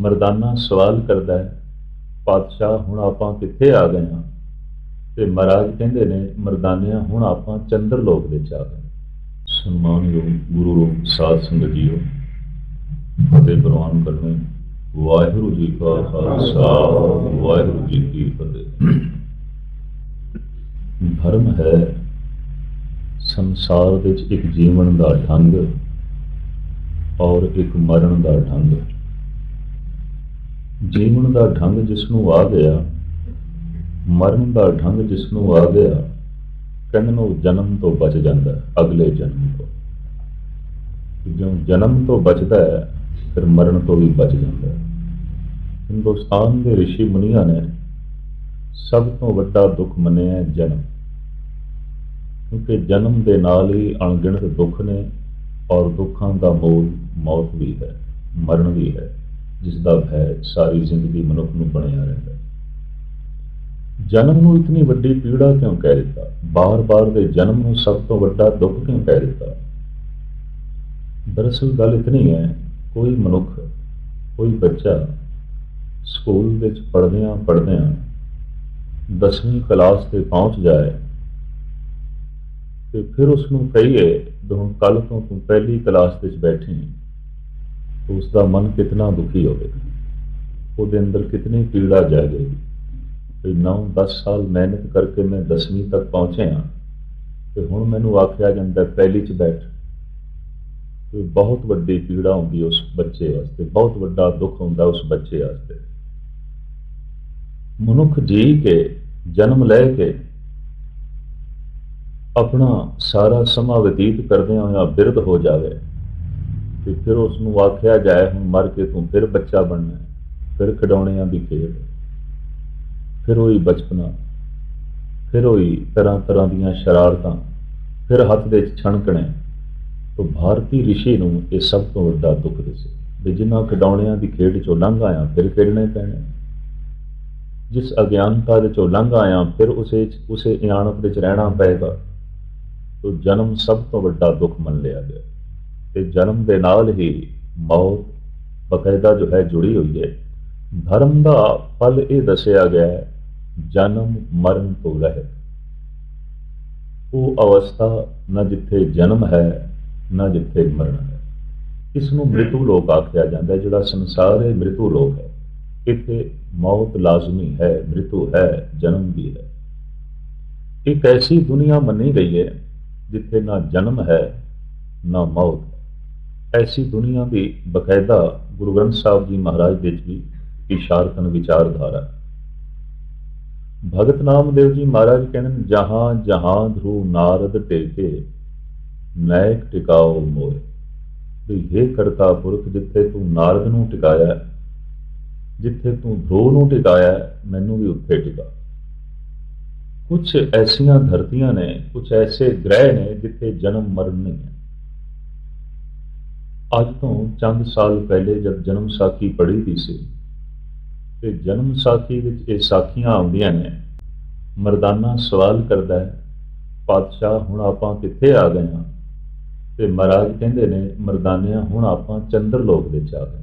ਮਰਦਾਨਾ ਸਵਾਲ ਕਰਦਾ ਹੈ, ਪਾਤਸ਼ਾਹ, ਹੁਣ ਆਪਾਂ ਕਿੱਥੇ ਆ ਗਏ ਹਾਂ? ਤੇ ਮਹਾਰਾਜ ਕਹਿੰਦੇ ਨੇ, ਮਰਦਾਨਿਆਂ, ਹੁਣ ਆਪਾਂ ਚੰਦਰ ਲੋਕ ਵਿੱਚ ਆ ਗਏ ਸਨਮਾਨਯੋਗ ਗੁਰੂ ਰੂਪ ਸਾਧ ਸੰਗਤ ਜੀਓ ਫਤਿਹ ਪ੍ਰਵਾਨ ਕਰਨੇ ਵਾਹਿਗੁਰੂ ਜੀ ਕਾ ਖਾਲਸਾ, ਵਾਹਿਗੁਰੂ ਜੀ ਕੀ ਫਤਿਹ। ਭਰਮ ਹੈ ਸੰਸਾਰ ਵਿੱਚ ਇੱਕ ਜੀਵਨ ਦਾ ਢੰਗ ਔਰ ਇੱਕ ਮਰਨ ਦਾ ਢੰਗ। ਜੀਵਨ ਦਾ ਢੰਗ ਜਿਸ ਨੂੰ ਆ ਗਿਆ, ਮਰਨ ਦਾ ਢੰਗ ਜਿਸ ਨੂੰ ਆ ਗਿਆ ਕਹਿੰਦੇ ਨੂੰ ਜਨਮ ਤੋਂ ਬਚ ਜਾਂਦਾ, ਅਗਲੇ ਜਨਮ ਤੋਂ। ਜਦੋਂ ਜਨਮ ਤੋਂ ਬਚਦਾ ਹੈ, ਫਿਰ ਮਰਨ ਤੋਂ ਵੀ ਬਚ ਜਾਂਦਾ ਹੈ। ਹਿੰਦੁਸਤਾਨ ਦੇ ਰਿਸ਼ੀ ਮੁਨੀਆਂ ਨੇ ਸਭ ਤੋਂ ਵੱਡਾ ਦੁੱਖ ਮੰਨਿਆ ਜਨਮ। ਕਿਉਂਕਿ ਜਨਮ ਦੇ ਨਾਲ ਹੀ ਅਣਗਿਣਤ ਦੁੱਖ ਨੇ ਔਰ ਦੁੱਖਾਂ ਦਾ ਮੂਲ ਮੌਤ ਵੀ ਹੈ, ਮਰਨ ਵੀ ਹੈ। ਜਿਸ ਦਾ ਭੈ ਸਾਰੀ ਜ਼ਿੰਦਗੀ ਮਨੁੱਖ ਨੂੰ ਬਣਿਆ ਰਹਿੰਦਾ ਜਨਮ ਨੂੰ ਇਤਨੀ ਵੱਡੀ ਪੀੜਾ ਕਿਉਂ ਕਹਿ ਦਿੱਤਾ? ਬਾਰ-ਬਾਰ ਦੇ ਜਨਮ ਨੂੰ ਸਭ ਤੋਂ ਵੱਡਾ ਦੁੱਖ ਕਿਉਂ ਕਹਿ ਦਿੱਤਾ? ਦਰਅਸਲ ਗੱਲ ਇਤਨੀ ਹੈ, ਕੋਈ ਮਨੁੱਖ, ਕੋਈ ਬੱਚਾ ਸਕੂਲ ਵਿੱਚ ਪੜ੍ਹਦਿਆਂ ਪੜ੍ਹਦਿਆਂ 10ਵੀਂ ਕਲਾਸ ਤੇ ਪਹੁੰਚ ਜਾਏ ਤੇ ਫਿਰ ਉਸ ਨੂੰ ਕਹੀਏ ਜਦੋਂ ਕੱਲ ਤੋਂ ਤੂੰ ਪਹਿਲੀ ਕਲਾਸ ਵਿੱਚ ਬੈਠੀ ਤਾਂ ਉਸ ਦਾ ਮਨ ਕਿਤਨਾ ਦੁਖੀ ਹੋਵੇਗਾ ਉਹਦੇ ਅੰਦਰ ਕਿਤਨੀ ਪੀੜਾ ਜਾਗੇਗੀ ਵੀ 9-10 ਸਾਲ ਮਿਹਨਤ ਕਰਕੇ ਮੈਂ 10ਵੀਂ ਤੱਕ ਪਹੁੰਚਿਆ ਤੇ ਹੁਣ ਮੈਨੂੰ ਆਖਿਆ ਜਾਂਦਾ, ਪਹਿਲੀ ਚ ਬੈਠ। ਕੋਈ ਬਹੁਤ ਵੱਡੀ ਪੀੜਾ ਹੁੰਦੀ ਉਸ ਬੱਚੇ ਵਾਸਤੇ, ਬਹੁਤ ਵੱਡਾ ਦੁੱਖ ਹੁੰਦਾ ਉਸ ਬੱਚੇ ਵਾਸਤੇ। ਮਨੁੱਖ ਜੀ ਕੇ, ਜਨਮ ਲੈ ਕੇ ਆਪਣਾ ਸਾਰਾ ਸਮਾਂ ਬਤੀਤ ਕਰਦਿਆਂ ਹੋਇਆ ਬਿਰਧ ਹੋ ਜਾਵੇ। ਤੇ ਫਿਰ ਉਸ ਨੂੰ ਆਖਿਆ ਜਾਏ ਹੁਣ ਮਰ ਕੇ ਤੂੰ ਫਿਰ ਬੱਚਾ ਬਣਨਾ ਹੈ, ਫਿਰ ਖਿਡੌਣਿਆਂ ਦੀ ਖੇਡ ਫਿਰ ਉਹੀ ਬਚਪਨਾ ਫਿਰ ਉਹੀ ਤਰ੍ਹਾਂ ਤਰ੍ਹਾਂ ਦੀਆਂ ਸ਼ਰਾਰਤਾਂ ਫਿਰ ਹੱਥ ਦੇ ਛਣਕਣੇ ਤੋਂ ਭਾਰਤੀ ਰਿਸ਼ੀ ਨੂੰ ਇਹ ਸਭ ਤੋਂ ਵੱਡਾ ਦੁੱਖ ਦਿਸੇ ਵੀ ਜਿਨ੍ਹਾਂ ਖਿਡੌਣਿਆਂ ਦੀ ਖੇਡ ਚੋਂ ਲੰਘ ਆਇਆ ਫਿਰ ਖੇਡਣੇ ਪੈਣੇ। ਜਿਸ ਅਗਿਆਨਤਾ ਦੇ ਚੋਂ ਲੰਘ ਆਇਆ ਫਿਰ ਉਸੇ ਉਸੇ ਇਆਨਤ ਵਿੱਚ ਰਹਿਣਾ ਪਏਗਾ। ਤੋ ਜਨਮ ਸਭ ਤੋਂ ਵੱਡਾ ਦੁੱਖ ਮੰਨ ਲਿਆ ਗਿਆ। ਤੇ ਜਨਮ ਦੇ ਨਾਲ ਹੀ ਮੌਤ ਬਕਾਇਦਾ ਜੋ ਹੈ ਜੁੜੀ ਹੋਈ ਹੈ। ਧਰਮ ਦਾ ਫਲ ਇਹ ਦੱਸਿਆ ਗਿਆ ਹੈ, ਜਨਮ ਮਰਨ ਤੋਂ ਰਹਿਤ ਉਹ ਅਵਸਥਾ ਨਾ ਜਿੱਥੇ ਜਨਮ ਹੈ, ਨਾ ਜਿੱਥੇ ਮਰਨ ਹੈ। ਇਸ ਨੂੰ ਮ੍ਰਿਤੂ ਲੋਕ ਆਖਿਆ ਜਾਂਦਾ ਹੈ, ਜਿਹੜਾ ਸੰਸਾਰ ਹੈ ਮ੍ਰਿਤੂ ਲੋਕ ਹੈ। ਇੱਥੇ ਮੌਤ ਲਾਜ਼ਮੀ ਹੈ, ਮ੍ਰਿਤੂ ਹੈ, ਜਨਮ ਵੀ ਹੈ। ਇੱਕ ਐਸੀ ਦੁਨੀਆ ਮੰਨੀ ਗਈ ਹੈ, ਜਿੱਥੇ ਨਾ ਜਨਮ ਹੈ, ਨਾ ਮੌਤ। ਐਸੀ ਦੁਨੀਆ ਦੀ ਬਕਾਇਦਾ ਗੁਰੂ ਗ੍ਰੰਥ ਸਾਹਿਬ ਜੀ ਮਹਾਰਾਜ ਵਿੱਚ ਵੀ ਇਸ਼ਾਰਤਨ ਵਿਚਾਰਧਾਰਾ ਹੈ। ਭਗਤ ਨਾਮਦੇਵ ਜੀ ਮਹਾਰਾਜ ਕਹਿੰਦੇ ਨੇ, ਜਹਾਂ ਜਹਾਂ ਧਰੂ ਨਾਰਦ ਟੇਕੇ ਨਾਇਕ ਟਿਕਾਓ ਮੋਏ। ਵੀ ਇਹ ਕਰਤਾ ਪੁਰਖ, ਜਿੱਥੇ ਤੂੰ ਨਾਰਦ ਨੂੰ ਟਿਕਾਇਆ ਜਿੱਥੇ ਤੂੰ ਧਰੂ ਨੂੰ ਟਿਕਾਇਆ ਮੈਨੂੰ ਵੀ ਉੱਥੇ ਟਿਕਾ। ਕੁਝ ਐਸੀਆਂ ਧਰਤੀਆਂ ਨੇ ਕੁਝ ਐਸੇ ਗ੍ਰਹਿ ਨੇ, ਜਿੱਥੇ ਜਨਮ ਮਰਨ ਨਹੀਂ ਹੈ। ਅੱਜ ਤੋਂ ਚੰਦ ਸਾਲ ਪਹਿਲੇ ਜਦ ਜਨਮ ਸਾਖੀ ਪੜ੍ਹੀ ਦੀ ਸੀ, ਤੇ ਜਨਮ ਸਾਖੀ ਵਿੱਚ ਇਹ ਸਾਖੀਆਂ ਆਉਂਦੀਆਂ ਨੇ। ਮਰਦਾਨਾ ਸਵਾਲ ਕਰਦਾ ਹੈ, ਪਾਤਸ਼ਾਹ, ਹੁਣ ਆਪਾਂ ਕਿੱਥੇ ਆ ਗਏ ਹਾਂ? ਤੇ ਮਹਾਰਾਜ ਕਹਿੰਦੇ ਨੇ, ਮਰਦਾਨਿਆਂ, ਹੁਣ ਆਪਾਂ ਚੰਦਰ ਲੋਕ ਵਿੱਚ ਆ ਗਏ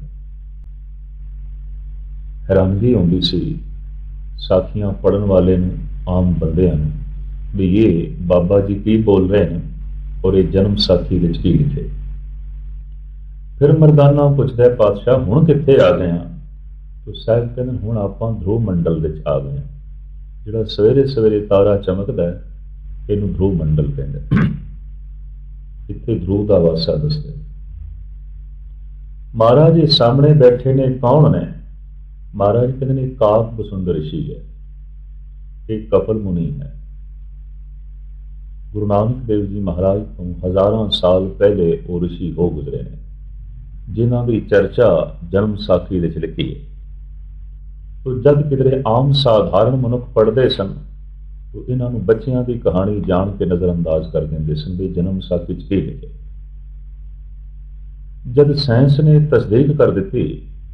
ਹੈਰਾਨਗੀ ਹੁੰਦੀ ਸੀ, ਸਾਖੀਆਂ ਪੜਨ ਵਾਲੇ ਨੂੰ ਆਮ ਬੰਦਿਆਂ ਨੂੰ, ਵੀ ਇਹ ਬਾਬਾ ਜੀ ਕੀ ਬੋਲ ਰਹੇ ਨੇ ਔਰ ਇਹ ਜਨਮ ਸਾਖੀ ਵਿੱਚ ਕੀ ਲਿਖੇ। ਫਿਰ ਮਰਦਾਨਾ ਪੁੱਛਦਾ ਪਾਤਸ਼ਾਹ, ਹੁਣ ਕਿੱਥੇ ਆ ਗਏ ਹਾਂ ਤੋ ਸਾਹਿਬ ਕਹਿੰਦੇ ਹੁਣ ਆਪਾਂ ਧਰੁਵ ਮੰਡਲ ਵਿੱਚ ਆ ਗਏ ਹਾਂ ਜਿਹੜਾ ਸਵੇਰੇ ਸਵੇਰੇ ਤਾਰਾ ਚਮਕਦਾ ਇਹਨੂੰ ਧਰੁਵ ਮੰਡਲ ਕਹਿੰਦੇ ਇੱਥੇ ਧਰੁਵ ਦਾ ਵਾਸਾ ਦੱਸਦੇ ਮਹਾਰਾਜ ਜੀ ਸਾਹਮਣੇ ਬੈਠੇ ਨੇ, ਕੌਣ ਨੇ? ਮਹਾਰਾਜ ਕਹਿੰਦੇ ਨੇ ਕਾਕ ਬਸੁੰਦਰ ਰਿਸ਼ੀ ਹੈ। ਇਹ ਕਪਲ ਮੁਨੀ ਹੈ। ਗੁਰੂ ਨਾਨਕ ਦੇਵ ਜੀ ਮਹਾਰਾਜ ਤੋਂ ਹਜ਼ਾਰਾਂ ਸਾਲ ਪਹਿਲੇ ਉਹ ਰਿਸ਼ੀ ਹੋ ਗੁਜ਼ਰੇ ਨੇ। ਜਿਨ੍ਹਾਂ ਦੀ ਚਰਚਾ ਜਨਮ ਸਾਖੀ ਵਿੱਚ ਲਿਖੀ ਹੈ। ਤੋ ਜਦ ਕਿਧਰੇ ਆਮ ਸਾਧਾਰਨ ਮਨੁੱਖ ਪੜ੍ਹਦੇ ਸਨ, ਤੋ ਇਹਨਾਂ ਨੂੰ ਬੱਚਿਆਂ ਦੀ ਕਹਾਣੀ ਜਾਣ ਕੇ ਨਜ਼ਰਅੰਦਾਜ਼ ਕਰ ਦਿੰਦੇ ਸਨ ਵੀ ਜਨਮ ਸਾਖੀ ਵਿੱਚ ਕੀ ਲਿਖਿਆ। ਜਦ ਸਾਇੰਸ ਨੇ ਤਸਦੀਕ ਕਰ ਦਿੱਤੀ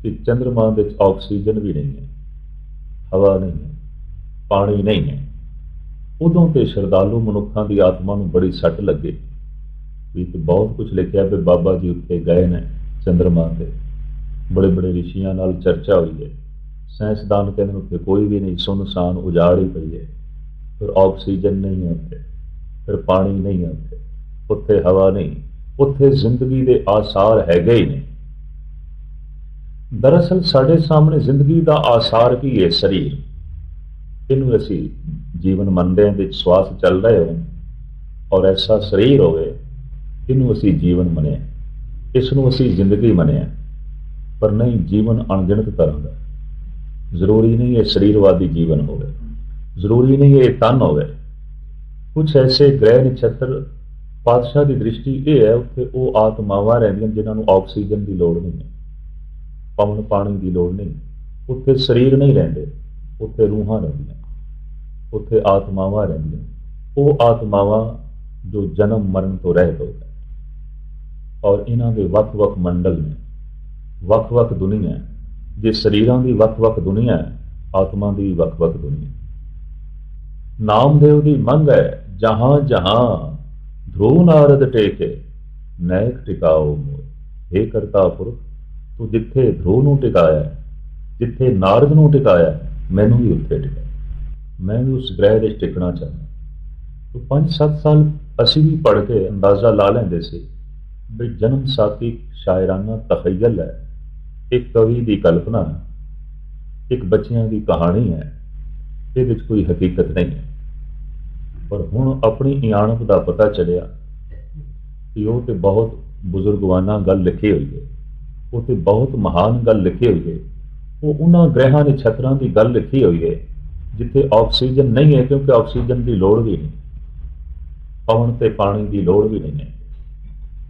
ਕਿ ਚੰ드ਰਮਾ ਵਿੱਚ ਆਕਸੀਜਨ ਵੀ ਨਹੀਂ ਹੈ, ਹਵਾ ਨਹੀਂ ਹੈ, ਪਾਣੀ ਨਹੀਂ ਹੈ, ਉਦੋਂ ਤੇ ਸ਼ਰਧਾਲੂ ਮਨੁੱਖਾਂ ਦੀ ਆਤਮਾ ਨੂੰ ਬੜੀ ਸੱਟ ਲੱਗੇ। ਵੀ ਤੇ ਬਹੁਤ ਕੁਝ ਲਿਖਿਆ ਵੀ ਬਾਬਾ ਜੀ ਉੱਤੇ ਗਏ ਨੇ। ਚੰ드ਰਮਾ ਤੇ ਬੜੇ ਬੜੇ ਰਿਸ਼ੀਆਂ ਨਾਲ ਚਰਚਾ ਹੋਈ ਹੈ। ਸਾਇੰਸਦਾਨ ਕਹਿੰਦੇ ਨੇ ਉੱਥੇ ਕੋਈ ਵੀ ਨਹੀਂ ਸੁੰਨਸਾਨ ਉਜਾੜ ਹੀ ਪਈ ਹੈ। ਫਿਰ ਆਕਸੀਜਨ ਨਹੀਂ ਹੈ ਉੱਥੇ, ਫਿਰ ਪਾਣੀ ਨਹੀਂ ਹੈ ਉੱਥੇ ਉੱਥੇ ਹਵਾ ਨਹੀਂ, ਉੱਥੇ ਜ਼ਿੰਦਗੀ ਦੇ ਆਸਾਰ ਹੈਗੇ ਹੀ ਨਹੀਂ। ਦਰਅਸਲ ਸਾਡੇ ਸਾਹਮਣੇ ਜ਼ਿੰਦਗੀ ਦਾ ਆਸਾਰ ਕੀ ਹੈ? ਸਰੀਰ। ਇਹਨੂੰ ਅਸੀਂ ਜੀਵਨ ਮੰਨਦੇ ਹਾਂ ਵਿੱਚ ਸਵਾਸ ਚੱਲ ਰਹੇ ਹੋ। ਔਰ ਐਸਾ ਸਰੀਰ ਹੋਵੇ, ਇਹਨੂੰ ਅਸੀਂ ਜੀਵਨ ਮੰਨਿਆ। ਇਸ ਨੂੰ ਅਸੀਂ ਜ਼ਿੰਦਗੀ ਮੰਨਿਆ ਪਰ ਨਹੀਂ, ਜੀਵਨ ਅਣਗਿਣਤ ਤਰ੍ਹਾਂ ਦਾ ਜ਼ਰੂਰੀ ਨਹੀਂ ਇਹ ਸਰੀਰਵਾਦੀ ਜੀਵਨ ਹੋਵੇ। ਜ਼ਰੂਰੀ ਨਹੀਂ ਇਹ ਤਨ ਹੋਵੇ। ਕੁਝ ਐਸੇ ਗ੍ਰਹਿ ਨਛੱਤਰ ਪਾਤਸ਼ਾਹ ਦੀ ਦ੍ਰਿਸ਼ਟੀ ਇਹ ਹੈ, ਉੱਥੇ ਉਹ ਆਤਮਾਵਾਂ ਰਹਿੰਦੀਆਂ ਜਿਨ੍ਹਾਂ ਨੂੰ ਆਕਸੀਜਨ ਦੀ ਲੋੜ ਨਹੀਂ ਹੈ, ਪਵਨ ਪਾਣੀ ਦੀ ਲੋੜ ਨਹੀਂ। ਉੱਥੇ ਸਰੀਰ ਨਹੀਂ ਰਹਿੰਦੇ, ਉੱਥੇ ਰੂਹਾਂ ਰਹਿੰਦੀਆਂ ਉੱਥੇ ਆਤਮਾਵਾਂ ਰਹਿੰਦੀਆਂ ਉਹ ਆਤਮਾਵਾਂ ਜੋ ਜਨਮ ਮਰਨ ਤੋਂ ਰਹਿਤ ਹੋ ਗਏ ਔਰ ਇਹਨਾਂ ਦੇ ਵੱਖ-ਵੱਖ ਮੰਡਲ ਨੇ, ਵੱਖ-ਵੱਖ ਦੁਨੀਆ ਜੇ ਸਰੀਰਾਂ ਦੀ ਵੱਖ-ਵੱਖ ਦੁਨੀਆ ਹੈ, ਆਤਮਾ ਦੀ ਵੱਖ-ਵੱਖ ਦੁਨੀਆ ਨਾਮਦੇਵ ਦੀ ਮੰਗ ਹੈ, ਜਹਾਂ ਜਹਾਂ ਧਰੂ ਨਾਰਦ ਟੇਕੇ, ਨੈਕ ਟਿਕਾਓ ਮੋਰ ਇਹ ਕਰਤਾ ਪੁਰਖ ਤੂੰ ਜਿੱਥੇ ਧਰੂ ਨੂੰ ਟਿਕਾਇਆ ਜਿੱਥੇ ਨਾਰਦ ਨੂੰ ਟਿਕਾਇਆ ਮੈਨੂੰ ਵੀ ਉੱਥੇ ਟਿਕਾ। ਮੈਂ ਵੀ ਉਸ ਗ੍ਰਹਿ ਦੇ ਟਿਕਣਾ ਚਾਹੁੰਦਾ। ਤੋ 5-7 ਸਾਲ ਅਸੀਂ ਵੀ ਪੜ੍ਹ ਕੇ ਅੰਦਾਜ਼ਾ ਲਾ ਲੈਂਦੇ ਸੀ ਵੀ ਜਨਮ ਸਾਥੀ ਸ਼ਾਇਰਾਨਾ ਤਖਯਲ ਹੈ। ਇੱਕ ਕਵੀ ਦੀ ਕਲਪਨਾ ਹੈ, ਇੱਕ ਬੱਚਿਆਂ ਦੀ ਕਹਾਣੀ ਹੈ। ਇਹਦੇ ਵਿੱਚ ਕੋਈ ਹਕੀਕਤ ਨਹੀਂ ਹੈ। ਪਰ ਹੁਣ ਆਪਣੀ ਇਆਣਤ ਦਾ ਪਤਾ ਚੱਲਿਆ ਕਿ ਉਹ ਤੇ ਬਹੁਤ ਬਜ਼ੁਰਗਵਾਨਾ ਗੱਲ ਲਿਖੀ ਹੋਈ ਹੈ। ਉਹ ਤੇ ਬਹੁਤ ਮਹਾਨ ਗੱਲ ਲਿਖੀ ਹੋਈ ਹੈ। ਉਹ ਉਹਨਾਂ ਗ੍ਰਹਿਾਂ ਦੇ ਛਤਰਾਂ ਦੀ ਗੱਲ ਲਿਖੀ ਹੋਈ ਹੈ ਜਿੱਥੇ ਆਕਸੀਜਨ ਨਹੀਂ ਹੈ ਕਿਉਂਕਿ ਆਕਸੀਜਨ ਦੀ ਲੋੜ ਵੀ ਨਹੀਂ। ਪਵਨ ਤੇ ਪਾਣੀ ਦੀ ਲੋੜ ਵੀ ਨਹੀਂ ਹੈ।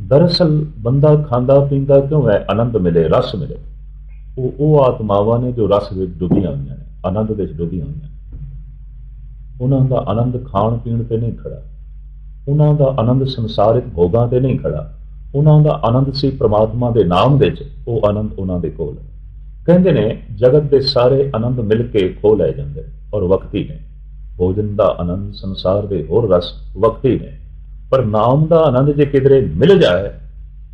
ਦਰਅਸਲ ਬੰਦਾ ਖਾਂਦਾ ਪੀਂਦਾ ਕਿਉਂ ਹੈ? ਆਨੰਦ ਮਿਲੇ, ਰਸ ਮਿਲੇ। ਉਹ ਉਹ ਆਤਮਾਵਾਂ ਨੇ ਜੋ ਰਸ ਵਿੱਚ ਡੁੱਬੀਆਂ ਹੋਈਆਂ ਨੇ, ਆਨੰਦ ਵਿੱਚ ਡੁੱਬੀਆਂ ਹੋਈਆਂ ਉਹਨਾਂ ਦਾ ਆਨੰਦ ਖਾਣ ਪੀਣ ਤੇ ਨਹੀਂ ਖੜਾ। ਉਹਨਾਂ ਦਾ ਆਨੰਦ ਸੰਸਾਰਿਕ ਭੋਗਾਂ ਤੇ ਨਹੀਂ ਖੜਾ। ਉਹਨਾਂ ਦਾ ਆਨੰਦ ਸੀ ਪ੍ਰਮਾਤਮਾ ਦੇ ਨਾਮ ਵਿੱਚ, ਉਹ ਆਨੰਦ ਉਹਨਾਂ ਦੇ ਕੋਲ ਹੈ। ਕਹਿੰਦੇ ਨੇ, ਜਗਤ ਦੇ ਸਾਰੇ ਆਨੰਦ ਮਿਲ ਕੇ ਖੋ ਲੈ ਜਾਂਦੇ ਔਰ ਵਕਤੀ ਨੇ। ਭੋਜਨ ਦਾ ਆਨੰਦ, ਸੰਸਾਰ ਦੇ ਹੋਰ ਰਸ ਵਕਤੀ ਨੇ। ਪਰ ਨਾਮ ਦਾ ਆਨੰਦ ਜੇ ਕਿਧਰੇ ਮਿਲ ਜਾਏ,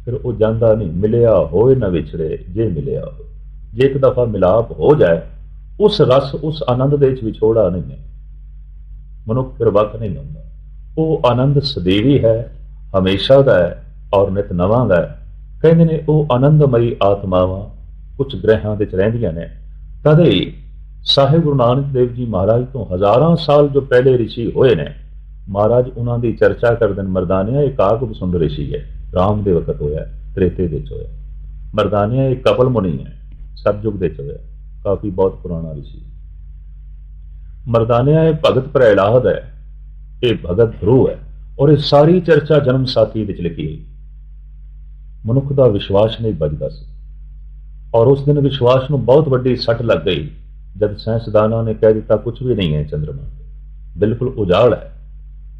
ਫਿਰ ਉਹ ਜਾਂਦਾ ਨਹੀਂ, ਮਿਲਿਆ ਹੋਏ ਨਾ ਵਿਛੜੇ, ਜੇ ਮਿਲਿਆ ਹੋਏ। ਜੇ ਇੱਕ ਦਫਾ ਮਿਲਾਪ ਹੋ ਜਾਏ, ਉਸ ਰਸ, ਉਸ ਆਨੰਦ ਦੇ ਵਿੱਚ ਵਿਛੋੜਾ ਨਹੀਂ ਹੈ। ਮਨੁੱਖ ਫਿਰ ਵਕ ਨਹੀਂ ਲਾਉਂਦਾ ਉਹ ਆਨੰਦ ਸਦੀਵੀ ਹੈ, ਹਮੇਸ਼ਾ ਦਾ ਹੈ ਔਰ ਨਿਤ ਨਵਾਂ ਦਾ ਹੈ। ਕਹਿੰਦੇ ਨੇ, ਉਹ ਆਨੰਦਮਈ ਆਤਮਾਵਾਂ ਕੁਝ ਗ੍ਰਹਿਾਂ ਵਿੱਚ ਰਹਿੰਦੀਆਂ ਨੇ। ਤਦੇ ਸਾਹਿਬ ਗੁਰੂ ਨਾਨਕ ਦੇਵ ਜੀ ਮਹਾਰਾਜ ਤੋਂ ਹਜ਼ਾਰਾਂ ਸਾਲ ਜੋ ਪਹਿਲੇ ਰਿਸ਼ੀ ਹੋਏ ਨੇ ਮਹਾਰਾਜ, ਉਹਨਾਂ ਦੀ ਚਰਚਾ ਕਰਦੇ ਨੇ ਮਰਦਾਨਿਆ ਇਹ ਕਾਕ ਬਸੁੰਦ ਰਿਸ਼ੀ ਹੈ। ਰਾਮ ਦੇ ਵਕਤ ਹੋਇਆ, ਤ੍ਰੇਤੇ ਦੇ ਵਿੱਚ ਹੋਇਆ। ਮਰਦਾਨਿਆ ਇਹ ਕਪਲ ਮੁਨੀ ਹੈ ਸਤਜੁਗ ਦੇ ਵਿੱਚ ਹੋਇਆ। ਕਾਫੀ ਬਹੁਤ ਪੁਰਾਣਾ ਰਿਸ਼ੀ ਮਰਦਾਨਿਆ ਇਹ ਭਗਤ ਪ੍ਰਹਿਲਾਦ ਹੈ। ਇਹ ਭਗਤ ਧਰੂ ਹੈ ਔਰ ਇਹ ਸਾਰੀ ਚਰਚਾ ਜਨਮ ਸਾਥੀ ਵਿੱਚ ਲਿਖੀ ਹੋਈ। ਮਨੁੱਖ ਦਾ ਵਿਸ਼ਵਾਸ ਨਹੀਂ ਬਚਦਾ ਸੀ। ਔਰ ਉਸ ਦਿਨ ਵਿਸ਼ਵਾਸ ਨੂੰ ਬਹੁਤ ਵੱਡੀ ਸੱਟ ਲੱਗ ਗਈ। ਜਦ ਸਾਇੰਸਦਾਨਾਂ ਨੇ ਕਹਿ ਦਿੱਤਾ ਕੁਝ ਵੀ ਨਹੀਂ ਹੈ ਚੰਦਰਮਾ ਬਿਲਕੁਲ ਉਜਾੜ ਹੈ।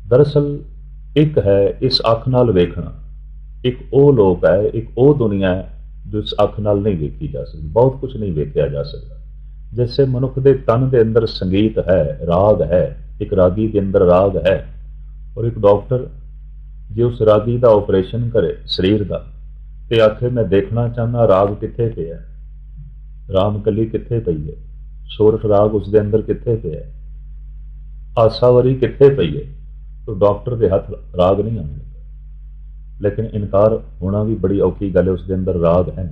ਦਰਅਸਲ ਇੱਕ ਹੈ ਇਸ ਅੱਖ ਨਾਲ ਵੇਖਣਾ। ਇੱਕ ਉਹ ਲੋਕ ਹੈ, ਇੱਕ ਉਹ ਦੁਨੀਆ ਹੈ, ਜੋ ਇਸ ਅੱਖ ਨਾਲ ਨਹੀਂ ਵੇਖੀ ਜਾ ਸਕਦੀ, ਬਹੁਤ ਕੁਝ ਨਹੀਂ ਵੇਖਿਆ ਜਾ ਸਕਦਾ। ਜੈਸੇ ਮਨੁੱਖ ਦੇ ਤਨ ਦੇ ਅੰਦਰ ਸੰਗੀਤ ਹੈ, ਰਾਗ ਹੈ, ਇੱਕ ਰਾਗੀ ਦੇ ਅੰਦਰ ਰਾਗ ਹੈ, ਔਰ ਇੱਕ ਡਾਕਟਰ ਜੇ ਉਸ ਰਾਗੀ ਦਾ ਆਪਰੇਸ਼ਨ ਕਰੇ ਸਰੀਰ ਦਾ, ਤੇ ਆਖੇ, ਮੈਂ ਦੇਖਣਾ ਚਾਹੁੰਦਾ ਰਾਗ ਕਿੱਥੇ ਪਿਆ? ਰਾਮਕਲੀ ਕਿੱਥੇ ਪਈ ਹੈ? ਸੋਰਠ ਰਾਗ ਉਸ ਦੇ ਅੰਦਰ ਕਿੱਥੇ ਪਿਆ? ਆਸਾਵਰੀ ਕਿੱਥੇ ਪਈ ਹੈ? ਤਾਂ ਡਾਕਟਰ ਦੇ ਹੱਥ ਰਾਗ ਨਹੀਂ ਆਉਂਦੇ। ਲੇਕਿਨ ਇਨਕਾਰ ਹੋਣਾ ਵੀ ਬੜੀ ਔਖੀ ਗੱਲ ਹੈ, ਉਸ ਦੇ ਅੰਦਰ ਰਾਗ ਹੈ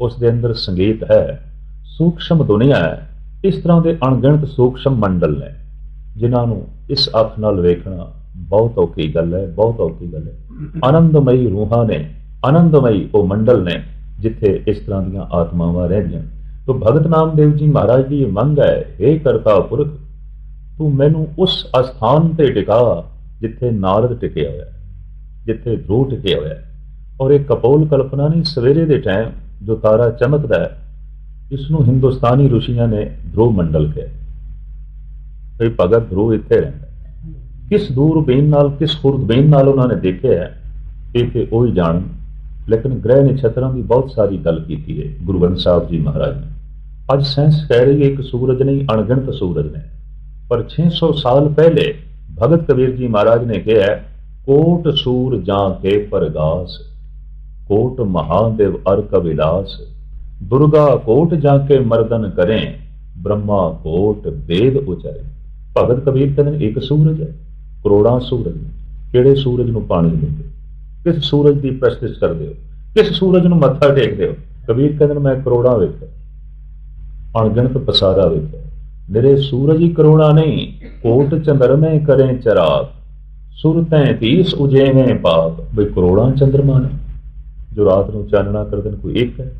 ਉਸ ਦੇ ਅੰਦਰ ਸੰਗੀਤ ਹੈ, ਸੂਖਸ਼ਮ ਦੁਨੀਆ ਹੈ। ਇਸ ਤਰ੍ਹਾਂ ਦੇ ਅਣਗਿਣਤ ਸੂਖਸ਼ਮ ਮੰਡਲ ਨੇ, ਜਿਨ੍ਹਾਂ ਨੂੰ ਇਸ ਅੱਖ ਨਾਲ ਵੇਖਣਾ ਬਹੁਤ ਔਖੀ ਗੱਲ ਹੈ, ਬਹੁਤ ਔਖੀ ਗੱਲ ਹੈ। ਆਨੰਦਮਈ ਰੂਹਾਂ ਨੇ, ਆਨੰਦਮਈ ਉਹ ਮੰਡਲ ਨੇ, ਜਿੱਥੇ ਇਸ ਤਰ੍ਹਾਂ ਦੀਆਂ ਆਤਮਾਵਾਂ ਰਹਿੰਦੀਆਂ ਤੋ ਭਗਤ ਨਾਮਦੇਵ ਜੀ ਮਹਾਰਾਜ ਦੀ ਇਹ ਮੰਗ ਹੈ हे ਕਰਤਾ ਪੁਰਖ, ਤੂੰ ਮੈਨੂੰ ਉਸ ਅਸਥਾਨ ਤੇ ਟਿਕਾ ਜਿੱਥੇ ਨਾਰਦ ਟਿਕਿਆ ਹੋਇਆ ਹੈ, ਜਿੱਥੇ ਧਰੂ ਟਿਕਿਆ ਹੋਇਆ ਹੈ। ਔਰ ਇਹ ਕਪੋਲ ਕਲਪਨਾ ਨਹੀਂ, ਸਵੇਰੇ ਦੇ ਟਾਈਮ ਜੋ ਤਾਰਾ ਚਮਕਦਾ ਹੈ ਇਸ ਨੂੰ ਹਿੰਦੁਸਤਾਨੀ ઋષੀਆਂ ਨੇ ਧਰੂ ਮੰਡਲ ਕਿਹਾ। ਇਹ ਭਗਤ ਧਰੂ ਇੱਥੇ ਰਹਿੰਦਾ ਕਿਸ ਦੂਰਬੀਨ ਨਾਲ, ਕਿਸ ਖੁਰਦਬੀਨ ਨਾਲ ਉਹਨਾਂ ਨੇ ਦੇਖਿਆ ਹੈ, ਇਹ ਤੇ ਉਹ ਹੀ ਜਾਣ ਲੇਕਿਨ ਗ੍ਰਹਿ ਨਛਤਰਾਂ ਦੀ ਬਹੁਤ ਸਾਰੀ ਗੱਲ ਕੀਤੀ ਹੈ, ਗੁਰੂ ਗ੍ਰੰਥ ਸਾਹਿਬ ਜੀ ਮਹਾਰਾਜ ਨੇ। ਅੱਜ ਸਾਇੰਸ ਕਹਿ ਰਹੀ ਹੈ, ਇੱਕ ਸੂਰਜ ਨਹੀਂ, ਅਣਗਿਣਤ ਸੂਰਜ ਨੇ। ਪਰ 600 ਸਾਲ ਪਹਿਲੇ ਭਗਤ ਕਬੀਰ ਜੀ ਮਹਾਰਾਜ ਨੇ ਕਿਹਾ, ਕੋਟ ਸੂਰ ਜਾਂ ਕੇ ਪਰਗਾਸ, ਕੋਟ ਮਹਾਦੇਵ ਅਰ ਕਬਿਲਾਸ, ਦੁਰਗਾ ਕੋਟ ਜਾ ਕੇ ਮਰਦਨ ਕਰੇ, ਬ੍ਰਹਮਾ ਕੋਟ ਵੇਦ ਉਚਾਰੇ। ਭਗਤ ਕਬੀਰ ਕਹਿੰਦੇ ਨੇ, ਇੱਕ ਸੂਰਜ ਹੈ, ਕਰੋੜਾਂ ਸੂਰਜ ਨੇ, ਕਿਹੜੇ ਸੂਰਜ ਨੂੰ ਪਾਣੀ ਦਿੰਦੇ? ਕਿਸ ਸੂਰਜ ਦੀ ਪ੍ਰਸਤਿਸ਼ ਕਰਦੇ ਹੋ? ਕਿਸ ਸੂਰਜ ਨੂੰ ਮੱਥਾ ਟੇਕਦੇ ਹੋ? ਕਬੀਰ ਕਹਿੰਦੇ ਨੇ, ਮੈਂ ਕਰੋੜਾਂ ਵੇਖਿਆ, ਅਣਗਿਣਤ ਪਸਾਰਾ ਵੇਖਿਆ। ਨਿਰੇ ਸੂਰਜ ਹੀ ਕਰੋੜਾਂ ਨਹੀਂ, ਕੋਟ ਚੰਦਰਮੇ ਕਰੇ ਚਰਾਗ। ਸੁਰਤੈਂ ਤੀਸ ਉਜੇਵੇਂ ਪਾਪ ਬਈ ਕਰੋੜਾਂ ਚੰਦਰਮਾ ਨੇ ਜੋ ਰਾਤ ਨੂੰ ਚਾਨਣਾ ਕਰਦੇ ਨੇ ਕੋਈ ਇੱਕ ਹੈ,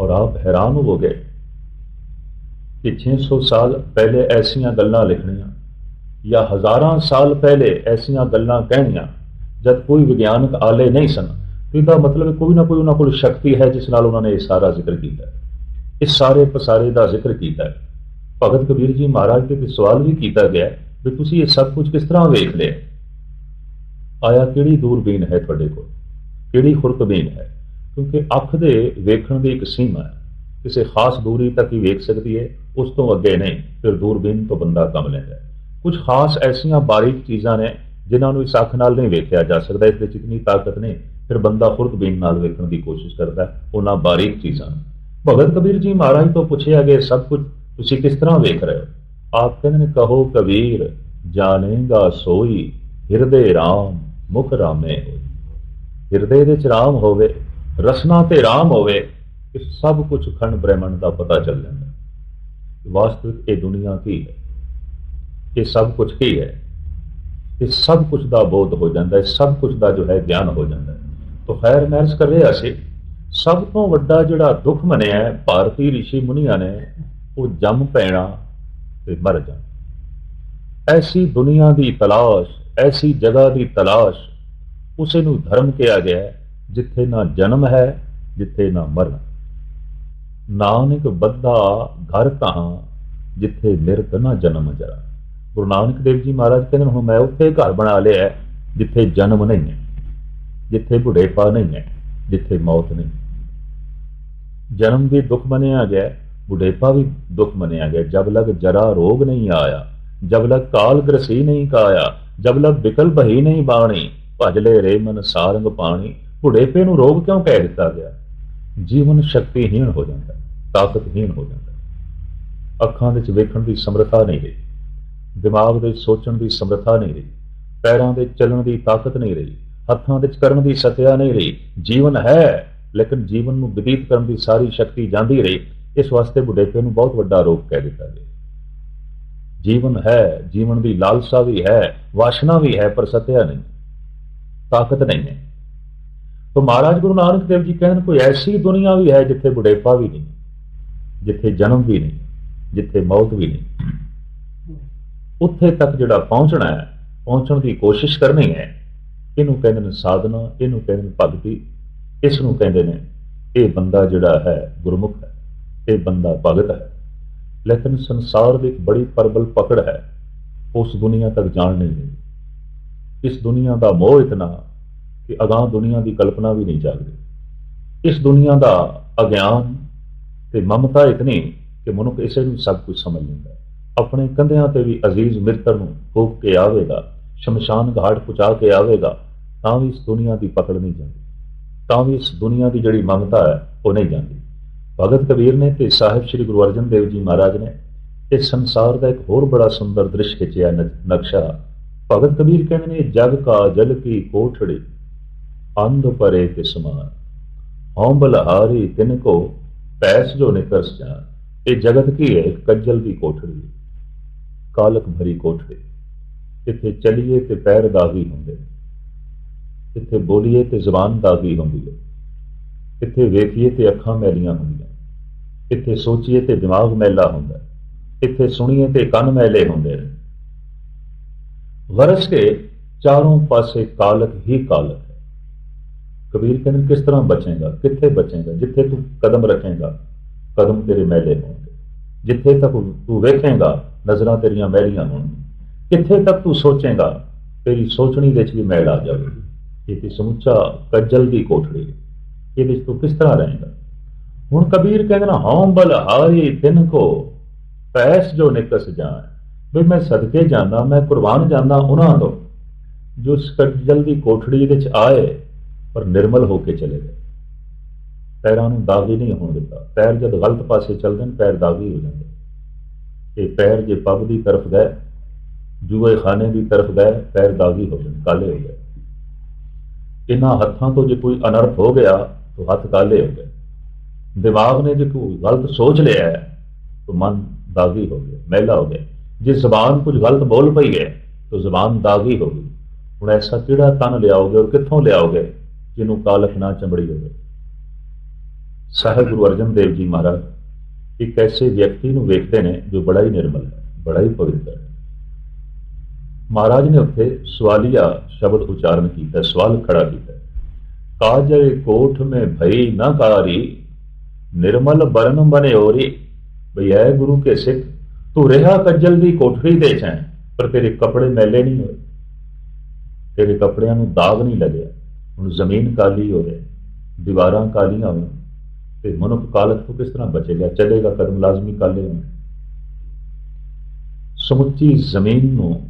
ਔਰ ਆਪ ਹੈਰਾਨ ਹੋਵੋਗੇ ਕਿ 600 ਸਾਲ ਪਹਿਲੇ ਐਸੀਆਂ ਗੱਲਾਂ ਲਿਖਣੀਆਂ, ਜਾਂ ਹਜ਼ਾਰਾਂ ਸਾਲ ਪਹਿਲੇ ਐਸੀਆਂ ਗੱਲਾਂ ਕਹਿਣੀਆਂ, ਜਦ ਕੋਈ ਵਿਗਿਆਨਕ ਆਲੇ ਨਹੀਂ ਸਨ। ਤੇ ਇਹਦਾ ਮਤਲਬ ਹੈ ਕੋਈ ਨਾ ਕੋਈ ਉਹਨਾਂ ਕੋਲ ਸ਼ਕਤੀ ਹੈ, ਜਿਸ ਨਾਲ ਉਹਨਾਂ ਨੇ ਇਹ ਸਾਰਾ ਜ਼ਿਕਰ ਕੀਤਾ। ਹੈ ਇਸ ਸਾਰੇ ਪਸਾਰੇ ਦਾ ਜ਼ਿਕਰ ਕੀਤਾ ਹੈ। ਭਗਤ ਕਬੀਰ ਜੀ ਮਹਾਰਾਜ ਦੇ ਤੇ ਸਵਾਲ ਵੀ ਕੀਤਾ ਗਿਆ ਵੀ ਤੁਸੀਂ ਇਹ ਸਭ ਕੁਝ ਕਿਸ ਤਰ੍ਹਾਂ ਵੇਖ ਲਿਆ? ਆਇਆ ਕਿਹੜੀ ਦੂਰਬੀਨ ਹੈ ਤੁਹਾਡੇ ਕੋਲ? ਕਿਹੜੀ ਖੁਰਕਬੀਨ ਹੈ? ਕਿਉਂਕਿ ਅੱਖ ਦੇ ਵੇਖਣ ਦੀ ਇੱਕ ਸੀਮਾ ਹੈ। ਕਿਸੇ ਖਾਸ ਦੂਰੀ ਤੱਕ ਹੀ ਵੇਖ ਸਕਦੀ ਹੈ, ਉਸ ਤੋਂ ਅੱਗੇ ਨਹੀਂ, ਫਿਰ ਦੂਰਬੀਨ ਤੋਂ ਬੰਦਾ ਕੰਮ ਲੈਂਦਾ ਹੈ। ਕੁਝ ਖਾਸ ਐਸੀਆਂ ਬਾਰੀਕ ਚੀਜ਼ਾਂ ਨੇ ਜਿਨ੍ਹਾਂ ਨੂੰ ਇਸ ਅੱਖ ਨਾਲ ਨਹੀਂ ਵੇਖਿਆ ਜਾ ਸਕਦਾ, ਇਸ ਵਿੱਚ ਇਤਨੀ ਤਾਕਤ ਨਹੀਂ, ਫਿਰ ਬੰਦਾ ਖੁਰਕਬੀਨ ਨਾਲ ਵੇਖਣ ਦੀ ਕੋਸ਼ਿਸ਼ ਕਰਦਾ ਉਹਨਾਂ ਬਾਰੀਕ ਚੀਜ਼ਾਂ ਭਗਤ ਕਬੀਰ ਜੀ ਮਹਾਰਾਜ ਤੋਂ ਪੁੱਛਿਆ ਗਿਆ ਸਭ ਕੁਝ ਤੁਸੀਂ ਕਿਸ ਤਰ੍ਹਾਂ ਵੇਖ ਰਹੇ ਹੋ? ਆਪ ਕਹਿੰਦੇ ਨੇ, ਕਹੋ ਕਬੀਰ, ਜਾਣੇਗਾ ਸੋਈ, ਹਿਰਦੇ ਰਾਮ, ਮੁਖ ਰਾਮੇ ਹੋਈ ਹਿਰਦੇ ਦੇ ਚ ਰਾਮ ਹੋਵੇ, ਰਸਨਾ ਤੇ ਰਾਮ ਹੋਵੇ, ਇਹ ਸਭ ਕੁਝ ਖੰਡ ਬ੍ਰਹਮੰਡ ਦਾ ਪਤਾ ਚੱਲ ਜਾਂਦਾ। ਵਾਸਤਵਿਕ ਇਹ ਦੁਨੀਆ ਕੀ ਹੈ? ਇਹ ਸਭ ਕੁਝ ਕੀ ਹੈ? ਇਹ ਸਭ ਕੁਝ ਦਾ ਬੋਧ ਹੋ ਜਾਂਦਾ ਹੈ ਸਭ ਕੁਝ ਦਾ ਜੋ ਹੈ ਗਿਆਨ ਹੋ ਜਾਂਦਾ। ਹੈ ਤਾਂ ਖੈਰ ਮੈਂ ਅਰਜ਼ ਕਰ ਰਿਹਾ ਸੀ, ਸਭ ਤੋਂ ਵੱਡਾ ਜਿਹੜਾ ਦੁੱਖ ਮੰਨਿਆ ਹੈ, ਭਾਰਤੀ ઋષਿ ਮੁਨੀਆਂ ਨੇ ਉਹ ਜੰਮ ਪੈਣਾ ਤੇ ਮਰ ਜਾਣਾ। ਐਸੀ ਦੁਨੀਆ ਦੀ ਤਲਾਸ਼ ਐਸੀ ਜਗ੍ਹਾ ਦੀ ਤਲਾਸ਼ ਉਸੇ ਨੂੰ ਧਰਮ ਕਿਹਾ ਗਿਆ ਜਿੱਥੇ ਨਾ ਜਨਮ ਹੈ ਜਿੱਥੇ ਨਾ ਮਰਨ। ਨਾਨਕ ਬੱਧਾ ਘਰ ਤਾਂ ਜਿੱਥੇ ਮਿਰਤ ਨਾ ਜਨਮ ਜਰਾ। ਗੁਰੂ ਨਾਨਕ ਦੇਵ ਜੀ ਮਹਾਰਾਜ ਕਹਿੰਦੇ ਨੇ, ਹੁਣ ਮੈਂ ਉੱਥੇ ਘਰ ਬਣਾ ਲਿਆ ਜਿੱਥੇ ਜਨਮ ਨਹੀਂ ਹੈ ਜਿੱਥੇ ਬੁਢੇਪਾ ਨਹੀਂ ਹੈ ਜਿੱਥੇ ਮੌਤ ਨਹੀਂ ਜਨਮ ਵੀ ਦੁੱਖ ਮੰਨਿਆ ਗਿਆ ਬੁਢੇਪਾ ਵੀ ਦੁੱਖ ਮੰਨਿਆ ਗਿਆ। ਜਬ ਲਗ ਜਰਾ ਰੋਗ ਨਹੀਂ ਆਇਆ, ਜਬ ਲਗ ਕਾਲ ਗ੍ਰਸੀ ਨਹੀਂ ਕਾਇਆ, ਜਬ ਲਗ ਵਿਕਲ ਭਈ ਨਹੀਂ ਬਾਣੀ, ਭਜ ਲੈ ਰੇ ਮਨ ਸਾਰੰਗ ਪਾਣੀ। ਬੁਢੇਪੇ ਨੂੰ ਰੋਗ ਕਿਉਂ ਕਹਿ ਦਿੱਤਾ ਗਿਆ? ਜੀਵਨ ਸ਼ਕਤੀਹੀਣ ਹੋ ਜਾਂਦਾ, ਤਾਕਤਹੀਣ ਹੋ ਜਾਂਦਾ। ਅੱਖਾਂ ਦੇ ਵਿੱਚ ਵੇਖਣ ਦੀ ਸਮਰੱਥਾ ਨਹੀਂ ਰਹੀ, ਦਿਮਾਗ ਦੇ ਸੋਚਣ ਦੀ ਸਮਰੱਥਾ ਨਹੀਂ ਰਹੀ, ਪੈਰਾਂ ਦੇ ਚੱਲਣ ਦੀ ਤਾਕਤ ਨਹੀਂ ਰਹੀ, ਹੱਥਾਂ ਦੇ ਵਿੱਚ ਕਰਨ ਦੀ ਸਤਿਆ ਨਹੀਂ ਰਹੀ। ਜੀਵਨ ਹੈ, ਲੇਕਿਨ ਜੀਵਨ ਨੂੰ ਬਤੀਤ ਕਰਨ ਦੀ ਸਾਰੀ ਸ਼ਕਤੀ ਜਾਂਦੀ ਰਹੀ। ਇਸ ਵਾਸਤੇ ਬੁਢੇਪੇ ਨੂੰ ਬਹੁਤ ਵੱਡਾ ਰੋਗ ਕਹਿ ਦਿੱਤਾ ਗਿਆ। ਜੀਵਨ ਹੈ, ਜੀਵਨ ਦੀ ਲਾਲਸਾ ਵੀ ਹੈ, ਵਾਸ਼ਨਾ ਵੀ ਹੈ, ਪਰ ਸਤਿਆ ਨਹੀਂ, ਤਾਕਤ ਨਹੀਂ ਹੈ। ਤਾਂ ਮਹਾਰਾਜ ਗੁਰੂ ਨਾਨਕ ਦੇਵ ਜੀ ਕਹਿੰਦੇ ਕੋਈ ਐਸੀ ਦੁਨੀਆ ਵੀ ਹੈ ਜਿੱਥੇ ਬੁਢੇਪਾ ਵੀ ਨਹੀਂ, ਜਿੱਥੇ ਜਨਮ ਵੀ ਨਹੀਂ, ਜਿੱਥੇ ਮੌਤ ਵੀ ਨਹੀਂ। ਉੱਥੇ ਤੱਕ ਜਿਹੜਾ ਪਹੁੰਚਣਾ ਹੈ, ਪਹੁੰਚਣ ਦੀ ਕੋਸ਼ਿਸ਼ ਕਰਨੀ ਹੈ, ਇਹਨੂੰ ਕਹਿੰਦੇ ਨੇ ਸਾਧਨਾ, ਇਹਨੂੰ ਕਹਿੰਦੇ ਨੇ ਭਗਤੀ ਇਸ ਨੂੰ ਕਹਿੰਦੇ ਨੇ ਇਹ ਬੰਦਾ ਜਿਹੜਾ ਹੈ ਗੁਰਮੁਖ ਹੈ। ਇਹ ਬੰਦਾ ਭਗਤ ਹੈ। ਲੇਕਿਨ ਸੰਸਾਰ ਦੀ ਇੱਕ ਬੜੀ ਪਰਬਲ ਪਕੜ ਹੈ। ਉਸ ਦੁਨੀਆ ਤੱਕ ਜਾਣ ਨਹੀਂ ਦਿੰਦੀ। ਇਸ ਦੁਨੀਆ ਦਾ ਮੋਹ ਇਤਨਾ ਕਿ ਅਗਾਹ ਦੁਨੀਆ ਦੀ ਕਲਪਨਾ ਵੀ ਨਹੀਂ ਜਾਗਦੀ। ਇਸ ਦੁਨੀਆ ਦਾ ਅਗਿਆਨ ਤੇ ਮਮਤਾ ਇਤਨੀ ਕਿ ਮਨੁੱਖ ਇਸੇ ਨੂੰ ਸਭ ਕੁਝ ਸਮਝ ਲੈਂਦਾ ਆਪਣੇ ਕੰਧਿਆਂ ਤੇ ਵੀ ਅਜ਼ੀਜ਼ ਮਿੱਤਰ ਨੂੰ ਫੂਕ ਕੇ ਆਵੇਗਾ, ਸ਼ਮਸ਼ਾਨ ਘਾਟ ਪਹੁੰਚਾ ਕੇ ਆਵੇਗਾ, ਤਾਂ ਵੀ ਇਸ ਦੁਨੀਆ ਦੀ ਪਕੜ ਨਹੀਂ ਜਾਂਦੀ। ਤਾਂ ਵੀ ਇਸ ਦੁਨੀਆ ਦੀ ਜਿਹੜੀ ਮਮਤਾ ਹੈ, ਉਹ ਨਹੀਂ ਜਾਂਦੀ। ਭਗਤ ਕਬੀਰ ਨੇ ਤੇ ਸਾਹਿਬ ਸ੍ਰੀ ਗੁਰੂ ਅਰਜਨ ਦੇਵ ਜੀ ਮਹਾਰਾਜ ਨੇ ਇਸ ਸੰਸਾਰ ਦਾ ਇੱਕ ਹੋਰ ਬੜਾ ਸੁੰਦਰ ਦ੍ਰਿਸ਼ ਖਿੱਚਿਆ ਨਕਸ਼ਾ। ਭਗਤ ਕਬੀਰ ਕਹਿੰਦੇ ਨੇ, ਜਗ ਕਾ ਜਲ ਕੀ ਕੋਠੜੀ, ਅੰਧ ਪਰੇ ਤੇ ਸਮਾਨ ਹਉ ਬਲਹਾਰੀ ਤਿਨ ਕੋ ਪੈਸ ਜੋ ਨਿਕਰਸ ਜਾਨ। ਇਹ ਜਗਤ ਕੀ ਹੈ? ਕੱਜਲ ਦੀ ਕੋਠੜੀ। ਕਾਲਕ ਭਰੀ ਕੋਠੜੀ। ਇੱਥੇ ਚਲੀਏ ਤੇ ਪੈਰ ਦਾਗੀ ਹੁੰਦੇ ਨੇ। ਇੱਥੇ ਬੋਲੀਏ ਤੇ ਜ਼ੁਬਾਨ ਦਾਗੀ ਹੁੰਦੀ ਹੈ। ਇੱਥੇ ਵੇਖੀਏ ਤੇ ਅੱਖਾਂ ਮੈਲੀਆਂ ਹੁੰਦੀਆਂ ਇੱਥੇ ਸੋਚੀਏ ਤੇ ਦਿਮਾਗ ਮੈਲਾ ਹੁੰਦਾ ਇੱਥੇ ਸੁਣੀਏ ਤੇ ਕੰਨ ਮੈਲੇ ਹੁੰਦੇ ਨੇ। ਵਰਸ ਕੇ ਚਾਰੋਂ ਪਾਸੇ ਕਾਲਕ ਹੀ ਕਾਲਕ ਹੈ। ਕਬੀਰ ਕਹਿੰਦੇ ਕਿਸ ਤਰ੍ਹਾਂ ਬਚੇਗਾ, ਕਿੱਥੇ ਬਚੇਗਾ, ਜਿੱਥੇ ਤੂੰ ਕਦਮ ਰੱਖੇਗਾ, ਕਦਮ ਤੇਰੇ ਮੈਲੇ ਹੋਣਗੇ। ਜਿੱਥੇ ਤੱਕ ਤੂੰ ਵੇਖੇਗਾ, ਨਜ਼ਰਾਂ ਤੇਰੀਆਂ ਮੈਲੀਆਂ ਹੋਣਗੀਆਂ। ਕਿੱਥੇ ਤੱਕ ਤੂੰ ਸੋਚੇਗਾ, ਤੇਰੀ ਸੋਚਣੀ ਦੇ ਵਿੱਚ ਵੀ ਮੈਲ ਆ ਜਾਵੇਗੀ। ਇਹ ਤੇ ਸਮੁੱਚਾ, ਕੱਜਲ ਦੀ ਕੋਠੜੀ ਹੈ। ਇਹਦੇ ਵਿੱਚ ਤੂੰ ਕਿਸ ਤਰ੍ਹਾਂ ਰਹੇਗਾ? ਹੁਣ ਕਬੀਰ ਕਹਿੰਦਾ ਨਾ, ਹਉ ਬਲ ਹਾਰੀ ਤਿਨ ਕੋ, ਪੈਸ ਜੋ ਨਿਕਸ ਜਾਣ। ਵੀ ਮੈਂ ਸਦਕੇ ਜਾਂਦਾ, ਮੈਂ ਕੁਰਬਾਨ ਜਾਂਦਾ ਉਹਨਾਂ ਤੋਂ, ਜੋ ਇਸ ਕੱਜਲ ਦੀ ਕੋਠੜੀ ਦੇ ਵਿੱਚ ਆਏ, ਪਰ ਨਿਰਮਲ ਹੋ ਕੇ ਚਲੇ ਗਏ। ਪੈਰਾਂ ਨੂੰ ਦਾਗੀ ਨਹੀਂ ਹੋਣ ਦਿੱਤਾ। ਪੈਰ ਜਦ ਗਲਤ ਪਾਸੇ ਚੱਲਦੇ ਨੇ, ਪੈਰ ਦਾਗੀ ਹੋ ਜਾਂਦੇ ਇਹ ਪੈਰ ਜੇ ਪੱਬ ਦੀ ਤਰਫ ਗਏ, ਜੂਏ ਖਾਨੇ ਦੀ ਤਰਫ ਗਏ, ਪੈਰ ਦਾਗੀ ਹੋ ਜਾਂਦੇ ਕਾਲੇ ਹੋ। ਗਏ ਇਹਨਾਂ ਹੱਥਾਂ ਤੋਂ ਜੇ ਕੋਈ ਅਨਰਥ ਹੋ ਗਿਆ, ਤਾਂ ਹੱਥ ਕਾਲੇ ਹੋ ਗਏ। ਦਿਮਾਗ ਨੇ ਜੇ ਕੋਈ ਗਲਤ ਸੋਚ ਲਿਆ ਹੈ, ਤਾਂ ਮਨ ਦਾਗੀ ਹੋ ਗਿਆ ਮੈਲਾ ਹੋ ਗਿਆ। ਜੇ ਜ਼ਬਾਨ ਕੁਝ ਗਲਤ ਬੋਲ ਪਈ ਹੈ, ਤਾਂ ਜ਼ਬਾਨ ਦਾਗੀ ਹੋ ਗਈ। ਹੁਣ ਐਸਾ ਕਿਹੜਾ ਤਨ ਲਿਆਓਗੇ ਔਰ ਕਿੱਥੋਂ ਲਿਆਓਗੇ ਜਿਹਨੂੰ ਕਾਲਖ ਨਾ ਚੰਬੜੀ ਹੋਵੇ? ਸਾਹਿਬ ਗੁਰੂ ਅਰਜਨ ਦੇਵ ਜੀ ਮਹਾਰਾਜ, ਇੱਕ ਐਸੇ ਵਿਅਕਤੀ ਨੂੰ ਵੇਖਦੇ ਨੇ ਜੋ ਬੜਾ ਹੀ ਨਿਰਮਲ ਹੈ, ਬੜਾ ਹੀ ਪਵਿੱਤਰ ਹੈ। ਮਹਾਰਾਜ ਨੇ ਉੱਥੇ ਸਵਾਲੀਆ ਸ਼ਬਦ ਉਚਾਰਨ ਕੀਤਾ, ਸਵਾਲ ਖੜਾ ਕੀਤਾ। ਕਾਜਰ ਕੋਠ ਮੇ ਭਈ ਨਾ ਕਾਰੀ ਨਿਰਮਲ ਬਰਨ ਬਨੇ ਹੋਰੀ ਭਈ ਐ ਗੁਰੂ ਕੇ ਸਿੱਖ, ਤੂੰ ਰਿਹਾ ਕੱਜਲ ਦੀ ਕੋਠੜੀ ਦੇ ਚੈਂ, ਪਰ ਤੇਰੇ ਕੱਪੜੇ ਮੈਲੇ ਨਹੀਂ ਹੋਏ। ਤੇਰੇ ਕੱਪੜਿਆਂ ਨੂੰ ਦਾਗ ਨਹੀਂ ਲੱਗਿਆ, ਹੁਣ ਜ਼ਮੀਨ ਕਾਲੀ ਹੋ ਰਹੀ, ਦੀਵਾਰਾਂ ਕਾਲੀਆਂ ਹੋਈਆਂ, ਤੇ ਮਨੁੱਖ ਕਾਲਕ ਤੋਂ ਕਿਸ ਤਰ੍ਹਾਂ ਬਚੇਗਾ, ਚੱਲੇਗਾ ਕਦਮ ਲਾਜ਼ਮੀ ਕਾਲੇ ਹੋਣ। ਸਮੁੱਚੀ ਜ਼ਮੀਨ ਨੂੰ,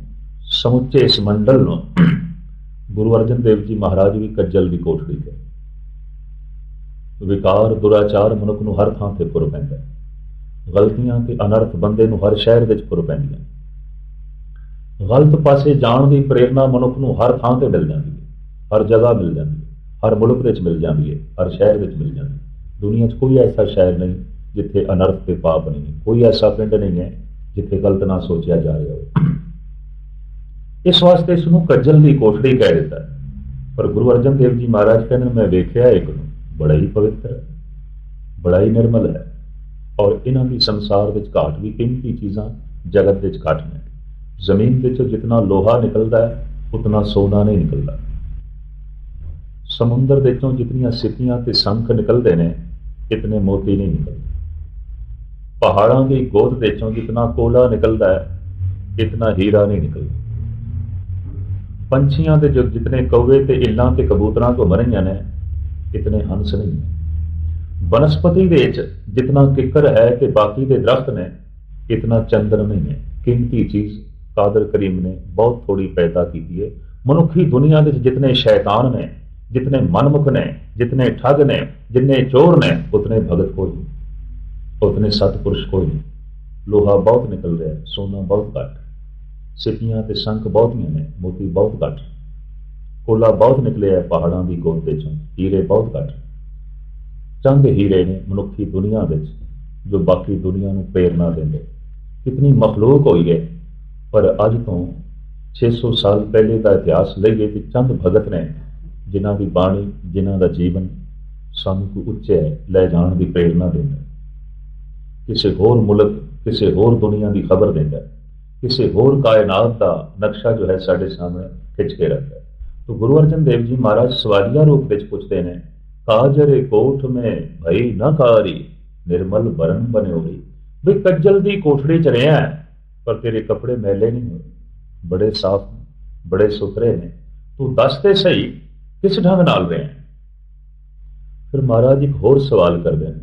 ਸਮੁੱਚੇ ਇਸ ਮੰਡਲ ਨੂੰ, ਗੁਰੂ ਅਰਜਨ ਦੇਵ ਜੀ ਮਹਾਰਾਜ ਵੀ ਕੱਜਲ ਦੀ ਕੋਠੜੀ ਤੇ। ਵਿਕਾਰ ਦੁਰਾਚਾਰ ਮਨੁੱਖ ਨੂੰ ਹਰ ਥਾਂ ਤੇ ਪੁਰ ਪੈਂਦਾ ਗਲਤੀਆਂ ਤੇ ਅਨਰਥ ਬੰਦੇ ਨੂੰ ਹਰ ਸ਼ਹਿਰ ਵਿੱਚ ਪੁਰ ਪੈਂਦੀਆਂ ਗਲਤ ਪਾਸੇ ਜਾਣ ਦੀ ਪ੍ਰੇਰਣਾ ਮਨੁੱਖ ਨੂੰ ਹਰ ਥਾਂ ਤੇ ਮਿਲ ਜਾਂਦੀ ਹੈ। ਹਰ ਜਗ੍ਹਾ ਮਿਲ ਜਾਂਦੀ ਹੈ। ਹਰ ਮੁਲਕ ਵਿੱਚ ਮਿਲ ਜਾਂਦੀ ਹੈ। ਹਰ ਸ਼ਹਿਰ ਵਿੱਚ ਮਿਲ ਜਾਂਦੀ ਹੈ। ਦੁਨੀਆ 'ਚ ਕੋਈ ਐਸਾ ਸ਼ਹਿਰ ਨਹੀਂ ਜਿੱਥੇ ਅਨਰਥ ਤੇ ਪਾਪ ਨਹੀਂ ਹੈ। ਕੋਈ ਐਸਾ ਪਿੰਡ ਨਹੀਂ ਹੈ ਜਿੱਥੇ ਗਲਤ ਨਾ ਸੋਚਿਆ ਜਾ ਰਿਹਾ ਹੋਵੇ। ਇਸ ਵਾਸਤੇ ਇਸ ਨੂੰ ਕੱਜਲ ਦੀ ਕੋਠੜੀ ਕਹਿ ਦਿੱਤਾ। ਪਰ ਗੁਰੂ ਅਰਜਨ ਦੇਵ ਜੀ ਮਹਾਰਾਜ ਕਹਿੰਦੇ ਨੇ, ਮੈਂ ਵੇਖਿਆ ਇੱਕ ਨੂੰ। ਬੜਾ ਹੀ ਪਵਿੱਤਰ ਹੈ, ਬੜਾ ਹੀ ਨਿਰਮਲ ਹੈ। ਔਰ ਇਹਨਾਂ ਦੀ ਸੰਸਾਰ ਵਿੱਚ ਘਾਟ ਵੀ ਕੀਮਤੀ ਚੀਜ਼ਾਂ ਜਗਤ ਵਿੱਚ ਘੱਟ ਨੇ। ਜ਼ਮੀਨ ਵਿੱਚੋਂ ਜਿੰਨਾ ਲੋਹਾ ਨਿਕਲਦਾ ਹੈ, ਉਤਨਾ ਸੋਨਾ ਨਹੀਂ ਨਿਕਲਦਾ। ਸਮੁੰਦਰ ਵਿੱਚੋਂ ਜਿਤਨੀਆਂ ਸਿੱਪੀਆਂ ਤੇ ਸ਼ੰਖ ਨਿਕਲਦੇ ਨੇ, ਇਤਨੇ ਮੋਤੀ ਨਹੀਂ ਨਿਕਲਦੇ। ਪਹਾੜਾਂ ਦੀ ਗੋਦ ਵਿੱਚੋਂ ਜਿਤਨਾ ਕੋਲਾ ਨਿਕਲਦਾ ਹੈ, ਇਤਨਾ ਹੀਰਾ ਨਹੀਂ ਨਿਕਲਦਾ। ਪੰਛੀਆਂ ਦੇ ਜੋ ਜਿਤਨੇ ਕੌਵੇ ਤੇ ਇੱਲਾਂ ਤੇ ਕਬੂਤਰਾਂ ਤੋਂ ਮਰੀਆਂ ਨੇ ਇਤਨੇ ਹੰਸ ਨਹੀਂ ਨੇ। ਬਨਸਪਤੀ ਦੇ ਵਿੱਚ ਜਿਤਨਾ ਕਿੱਕਰ ਹੈ ਤੇ ਬਾਕੀ ਦੇ ਦਰਖਤ ਨੇ, ਇਤਨਾ ਚੰਦਰ ਨਹੀਂ ਹੈ ਕੀਮਤੀ ਚੀਜ਼ ਕਾਦਰ ਕਰੀਮ ਨੇ ਬਹੁਤ ਥੋੜੀ ਪੈਦਾ ਕੀਤੀ ਹੈ। ਮਨੁੱਖੀ ਦੁਨੀਆ ਵਿੱਚ ਜਿਤਨੇ ਸ਼ੈਤਾਨ ਨੇ, ਜਿਤਨੇ ਮਨਮੁਖ ਨੇ, ਜਿਤਨੇ ਠੱਗ ਨੇ, ਜਿੰਨੇ ਚੋਰ ਨੇ, ਉਤਨੇ ਭਗਤ ਕੋਈ ਨਹੀਂ। ਉਤਨੇ ਸਤਪੁਰਸ਼ ਕੋਈ ਨਹੀਂ। ਲੋਹਾ ਬਹੁਤ ਨਿਕਲ ਰਿਹਾ, ਸੋਨਾ ਬਹੁਤ ਘੱਟ। ਸਿੱਪੀਆਂ ਤੇ ਸ਼ੰਖ ਬਹੁਤੀਆਂ ਨੇ, ਮੋਤੀ ਬਹੁਤ ਘੱਟ। ਕੋਲਾ ਬਹੁਤ ਨਿਕਲਿਆ ਹੈ ਪਹਾੜਾਂ ਦੀ ਗੋਦ ਚੋਂ ਹੀਰੇ ਬਹੁਤ ਘੱਟ। ਚੰਦ ਹੀਰੇ ਨੇ ਮਨੁੱਖੀ ਦੁਨੀਆ ਵਿੱਚ, ਜੋ ਬਾਕੀ ਦੁਨੀਆ ਨੂੰ ਪ੍ਰੇਰਣਾ ਦਿੰਦੇ। ਕਿਤਨੀ ਮਖਲੂਕ ਹੋਈ ਹੈ ਪਰ ਅੱਜ ਤੋਂ 600 ਸਾਲ ਪਹਿਲੇ ਦਾ ਇਤਿਹਾਸ ਲਈਏ ਕਿ ਚੰਦ ਭਗਤ ਨੇ ਜਿਨ੍ਹਾਂ ਦੀ ਬਾਣੀ, ਜਿਨ੍ਹਾਂ ਦਾ ਜੀਵਨ ਸਾਨੂੰ ਕੋਈ ਉੱਚੇ ਲੈ ਜਾਣ ਦੀ ਪ੍ਰੇਰਣਾ ਦਿੰਦਾ। ਕਿਸੇ ਹੋਰ ਮੁਲਕ, ਕਿਸੇ ਹੋਰ ਦੁਨੀਆ ਦੀ ਖਬਰ ਦਿੰਦਾ। ਕਿਸੇ ਹੋਰ ਕਾਇਨਾਤ ਦਾ ਨਕਸ਼ਾ ਜੋ ਹੈ ਸਾਡੇ ਸਾਹਮਣੇ ਖਿੱਚ ਕੇ ਰੱਖਦਾ। तो गुरु अर्जन देव जी महाराज सवालिया रूप ਵਿੱਚ ਪੁੱਛਦੇ ਨੇ ਕਾਜਰੇ ਕੋਠ ਮੇ ਭਈ ਨਾ ਕਾਰੀ ਨਿਰਮਲ ਬਰਨ ਬਨੇ ਹੋਈ ਵੀ ਕੱਜਲ ਦੀ ਕੋਠੜੀ ਚ ਰਿਹਾ ਹੈ, ਪਰ ਤੇਰੇ ਕੱਪੜੇ ਮੈਲੇ ਨਹੀਂ ਹੋਏ ਬੜੇ ਸਾਫ਼ ਨੇ ਬੜੇ ਸੁਥਰੇ ਨੇ ਤੂੰ ਦੱਸ ਤੇ ਸਹੀ ਕਿਸ ਢੰਗ ਨਾਲ ਰਿਹਾ ਹੈ? ਫਿਰ ਮਹਾਰਾਜ ਇੱਕ ਹੋਰ ਸਵਾਲ ਕਰਦੇ ਨੇ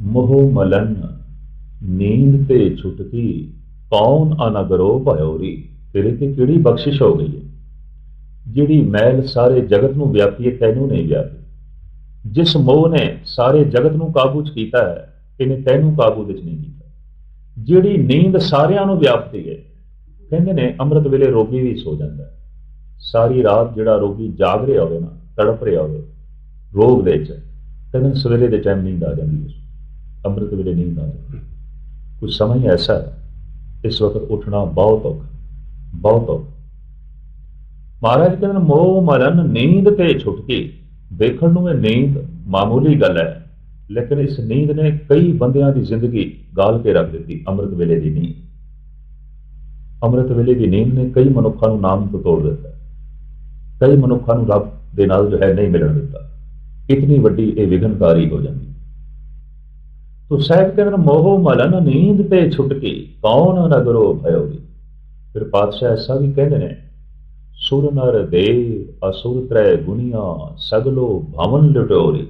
ਮੋਹ ਮਲਨ ਨੀਂਦ ਤੇ ਛੁਟਕੀ ਕੌਣ ਅਨਗਰੋ ਭਇਓਰੀ ਤੇਰੇ ਤੇ ਕਿਹੜੀ ਬਖਸ਼ਿਸ਼ ਹੋ ਗਈ ਹੈ ਜਿਹੜੀ ਮੈਲ ਸਾਰੇ ਜਗਤ ਨੂੰ ਵਿਆਪੀ ਹੈ, ਤੈਨੂੰ ਨਹੀਂ ਵਿਆਪੀ। ਜਿਸ ਮੋਹ ਨੇ ਸਾਰੇ ਜਗਤ ਨੂੰ ਕਾਬੂ 'ਚ ਕੀਤਾ ਹੈ, ਇਹਨੇ ਤੈਨੂੰ ਕਾਬੂ ਵਿੱਚ ਨਹੀਂ ਕੀਤਾ। ਜਿਹੜੀ ਨੀਂਦ ਸਾਰਿਆਂ ਨੂੰ ਵਿਆਪਦੀ ਹੈ, ਕਹਿੰਦੇ ਨੇ ਅੰਮ੍ਰਿਤ ਵੇਲੇ ਰੋਗੀ ਵੀ ਸੋ ਜਾਂਦਾ ਹੈ। ਸਾਰੀ ਰਾਤ ਜਿਹੜਾ ਰੋਗੀ ਜਾਗ ਰਿਹਾ ਹੋਵੇ ਨਾ, ਤੜਪ ਰਿਹਾ ਹੋਵੇ, ਰੋਗ ਦੇ ਵਿੱਚ, ਕਹਿੰਦੇ ਨੇ ਸਵੇਰੇ ਦੇ ਟਾਈਮ ਨੀਂਦ ਆ ਜਾਂਦੀ ਹੈ। ਅੰਮ੍ਰਿਤ ਵੇਲੇ ਨੀਂਦ ਆ ਜਾਂਦੀ ਕੁਝ ਸਮਾਂ ਹੀ ਐਸਾ ਇਸ ਵਕਤ ਉੱਠਣਾ ਬਹੁਤ ਔਖਾ ਬਹੁਤ ਔਖਾ ਮਹਾਰਾਜ ਕਹਿੰਦੇ ਮੋਹ ਮਲਨ ਨੀਂਦ ਤੇ ਛੁਟਕੀ ਦੇਖਣ ਨੂੰ ਇਹ ਨੀਂਦ ਮਾਮੂਲੀ ਗੱਲ ਹੈ, ਲੇਕਿਨ ਇਸ ਨੀਂਦ ਨੇ ਕਈ ਬੰਦਿਆਂ ਦੀ ਜ਼ਿੰਦਗੀ ਗਾਲ ਕੇ ਰੱਖ ਦਿੱਤੀ, ਅੰਮ੍ਰਿਤ ਵੇਲੇ ਦੀ ਨੀਂਦ। ਅੰਮ੍ਰਿਤ ਵੇਲੇ ਦੀ ਨੀਂਦ ਨੇ ਕਈ ਮਨੁੱਖਾਂ ਨੂੰ ਨਾਮ ਤੋਂ ਤੋੜ ਦਿੱਤਾ। ਕਈ ਮਨੁੱਖਾਂ ਨੂੰ ਰੱਬ ਦੇ ਨਾਲ ਜੋ ਹੈ ਨਹੀਂ ਮਿਲਣ ਦਿੱਤਾ। ਇਤਨੀ ਵੱਡੀ ਇਹ ਵਿਘਨਕਾਰੀ ਹੋ ਜਾਂਦੀ। ਤੋ ਸਾਹਿਬ ਕਹਿੰਦੇ ਨੇ, ਮੋਹ ਮਲਨ ਨੀਂਦ ਤੇ ਛੁਟਕੀ ਕੌਣ ਨਗਰੋ ਭਇਓਗੀ ਫਿਰ ਪਾਤਸ਼ਾਹ ਐਸਾ ਵੀ ਕਹਿੰਦੇ ਨੇ ਸੁਰ ਨਰ ਦੇ ਅਸੁਰ ਤ੍ਰੈ ਗੁਨੀਆਂ ਸਗਲੋ ਭਵਨ ਲਟੋਰੀ।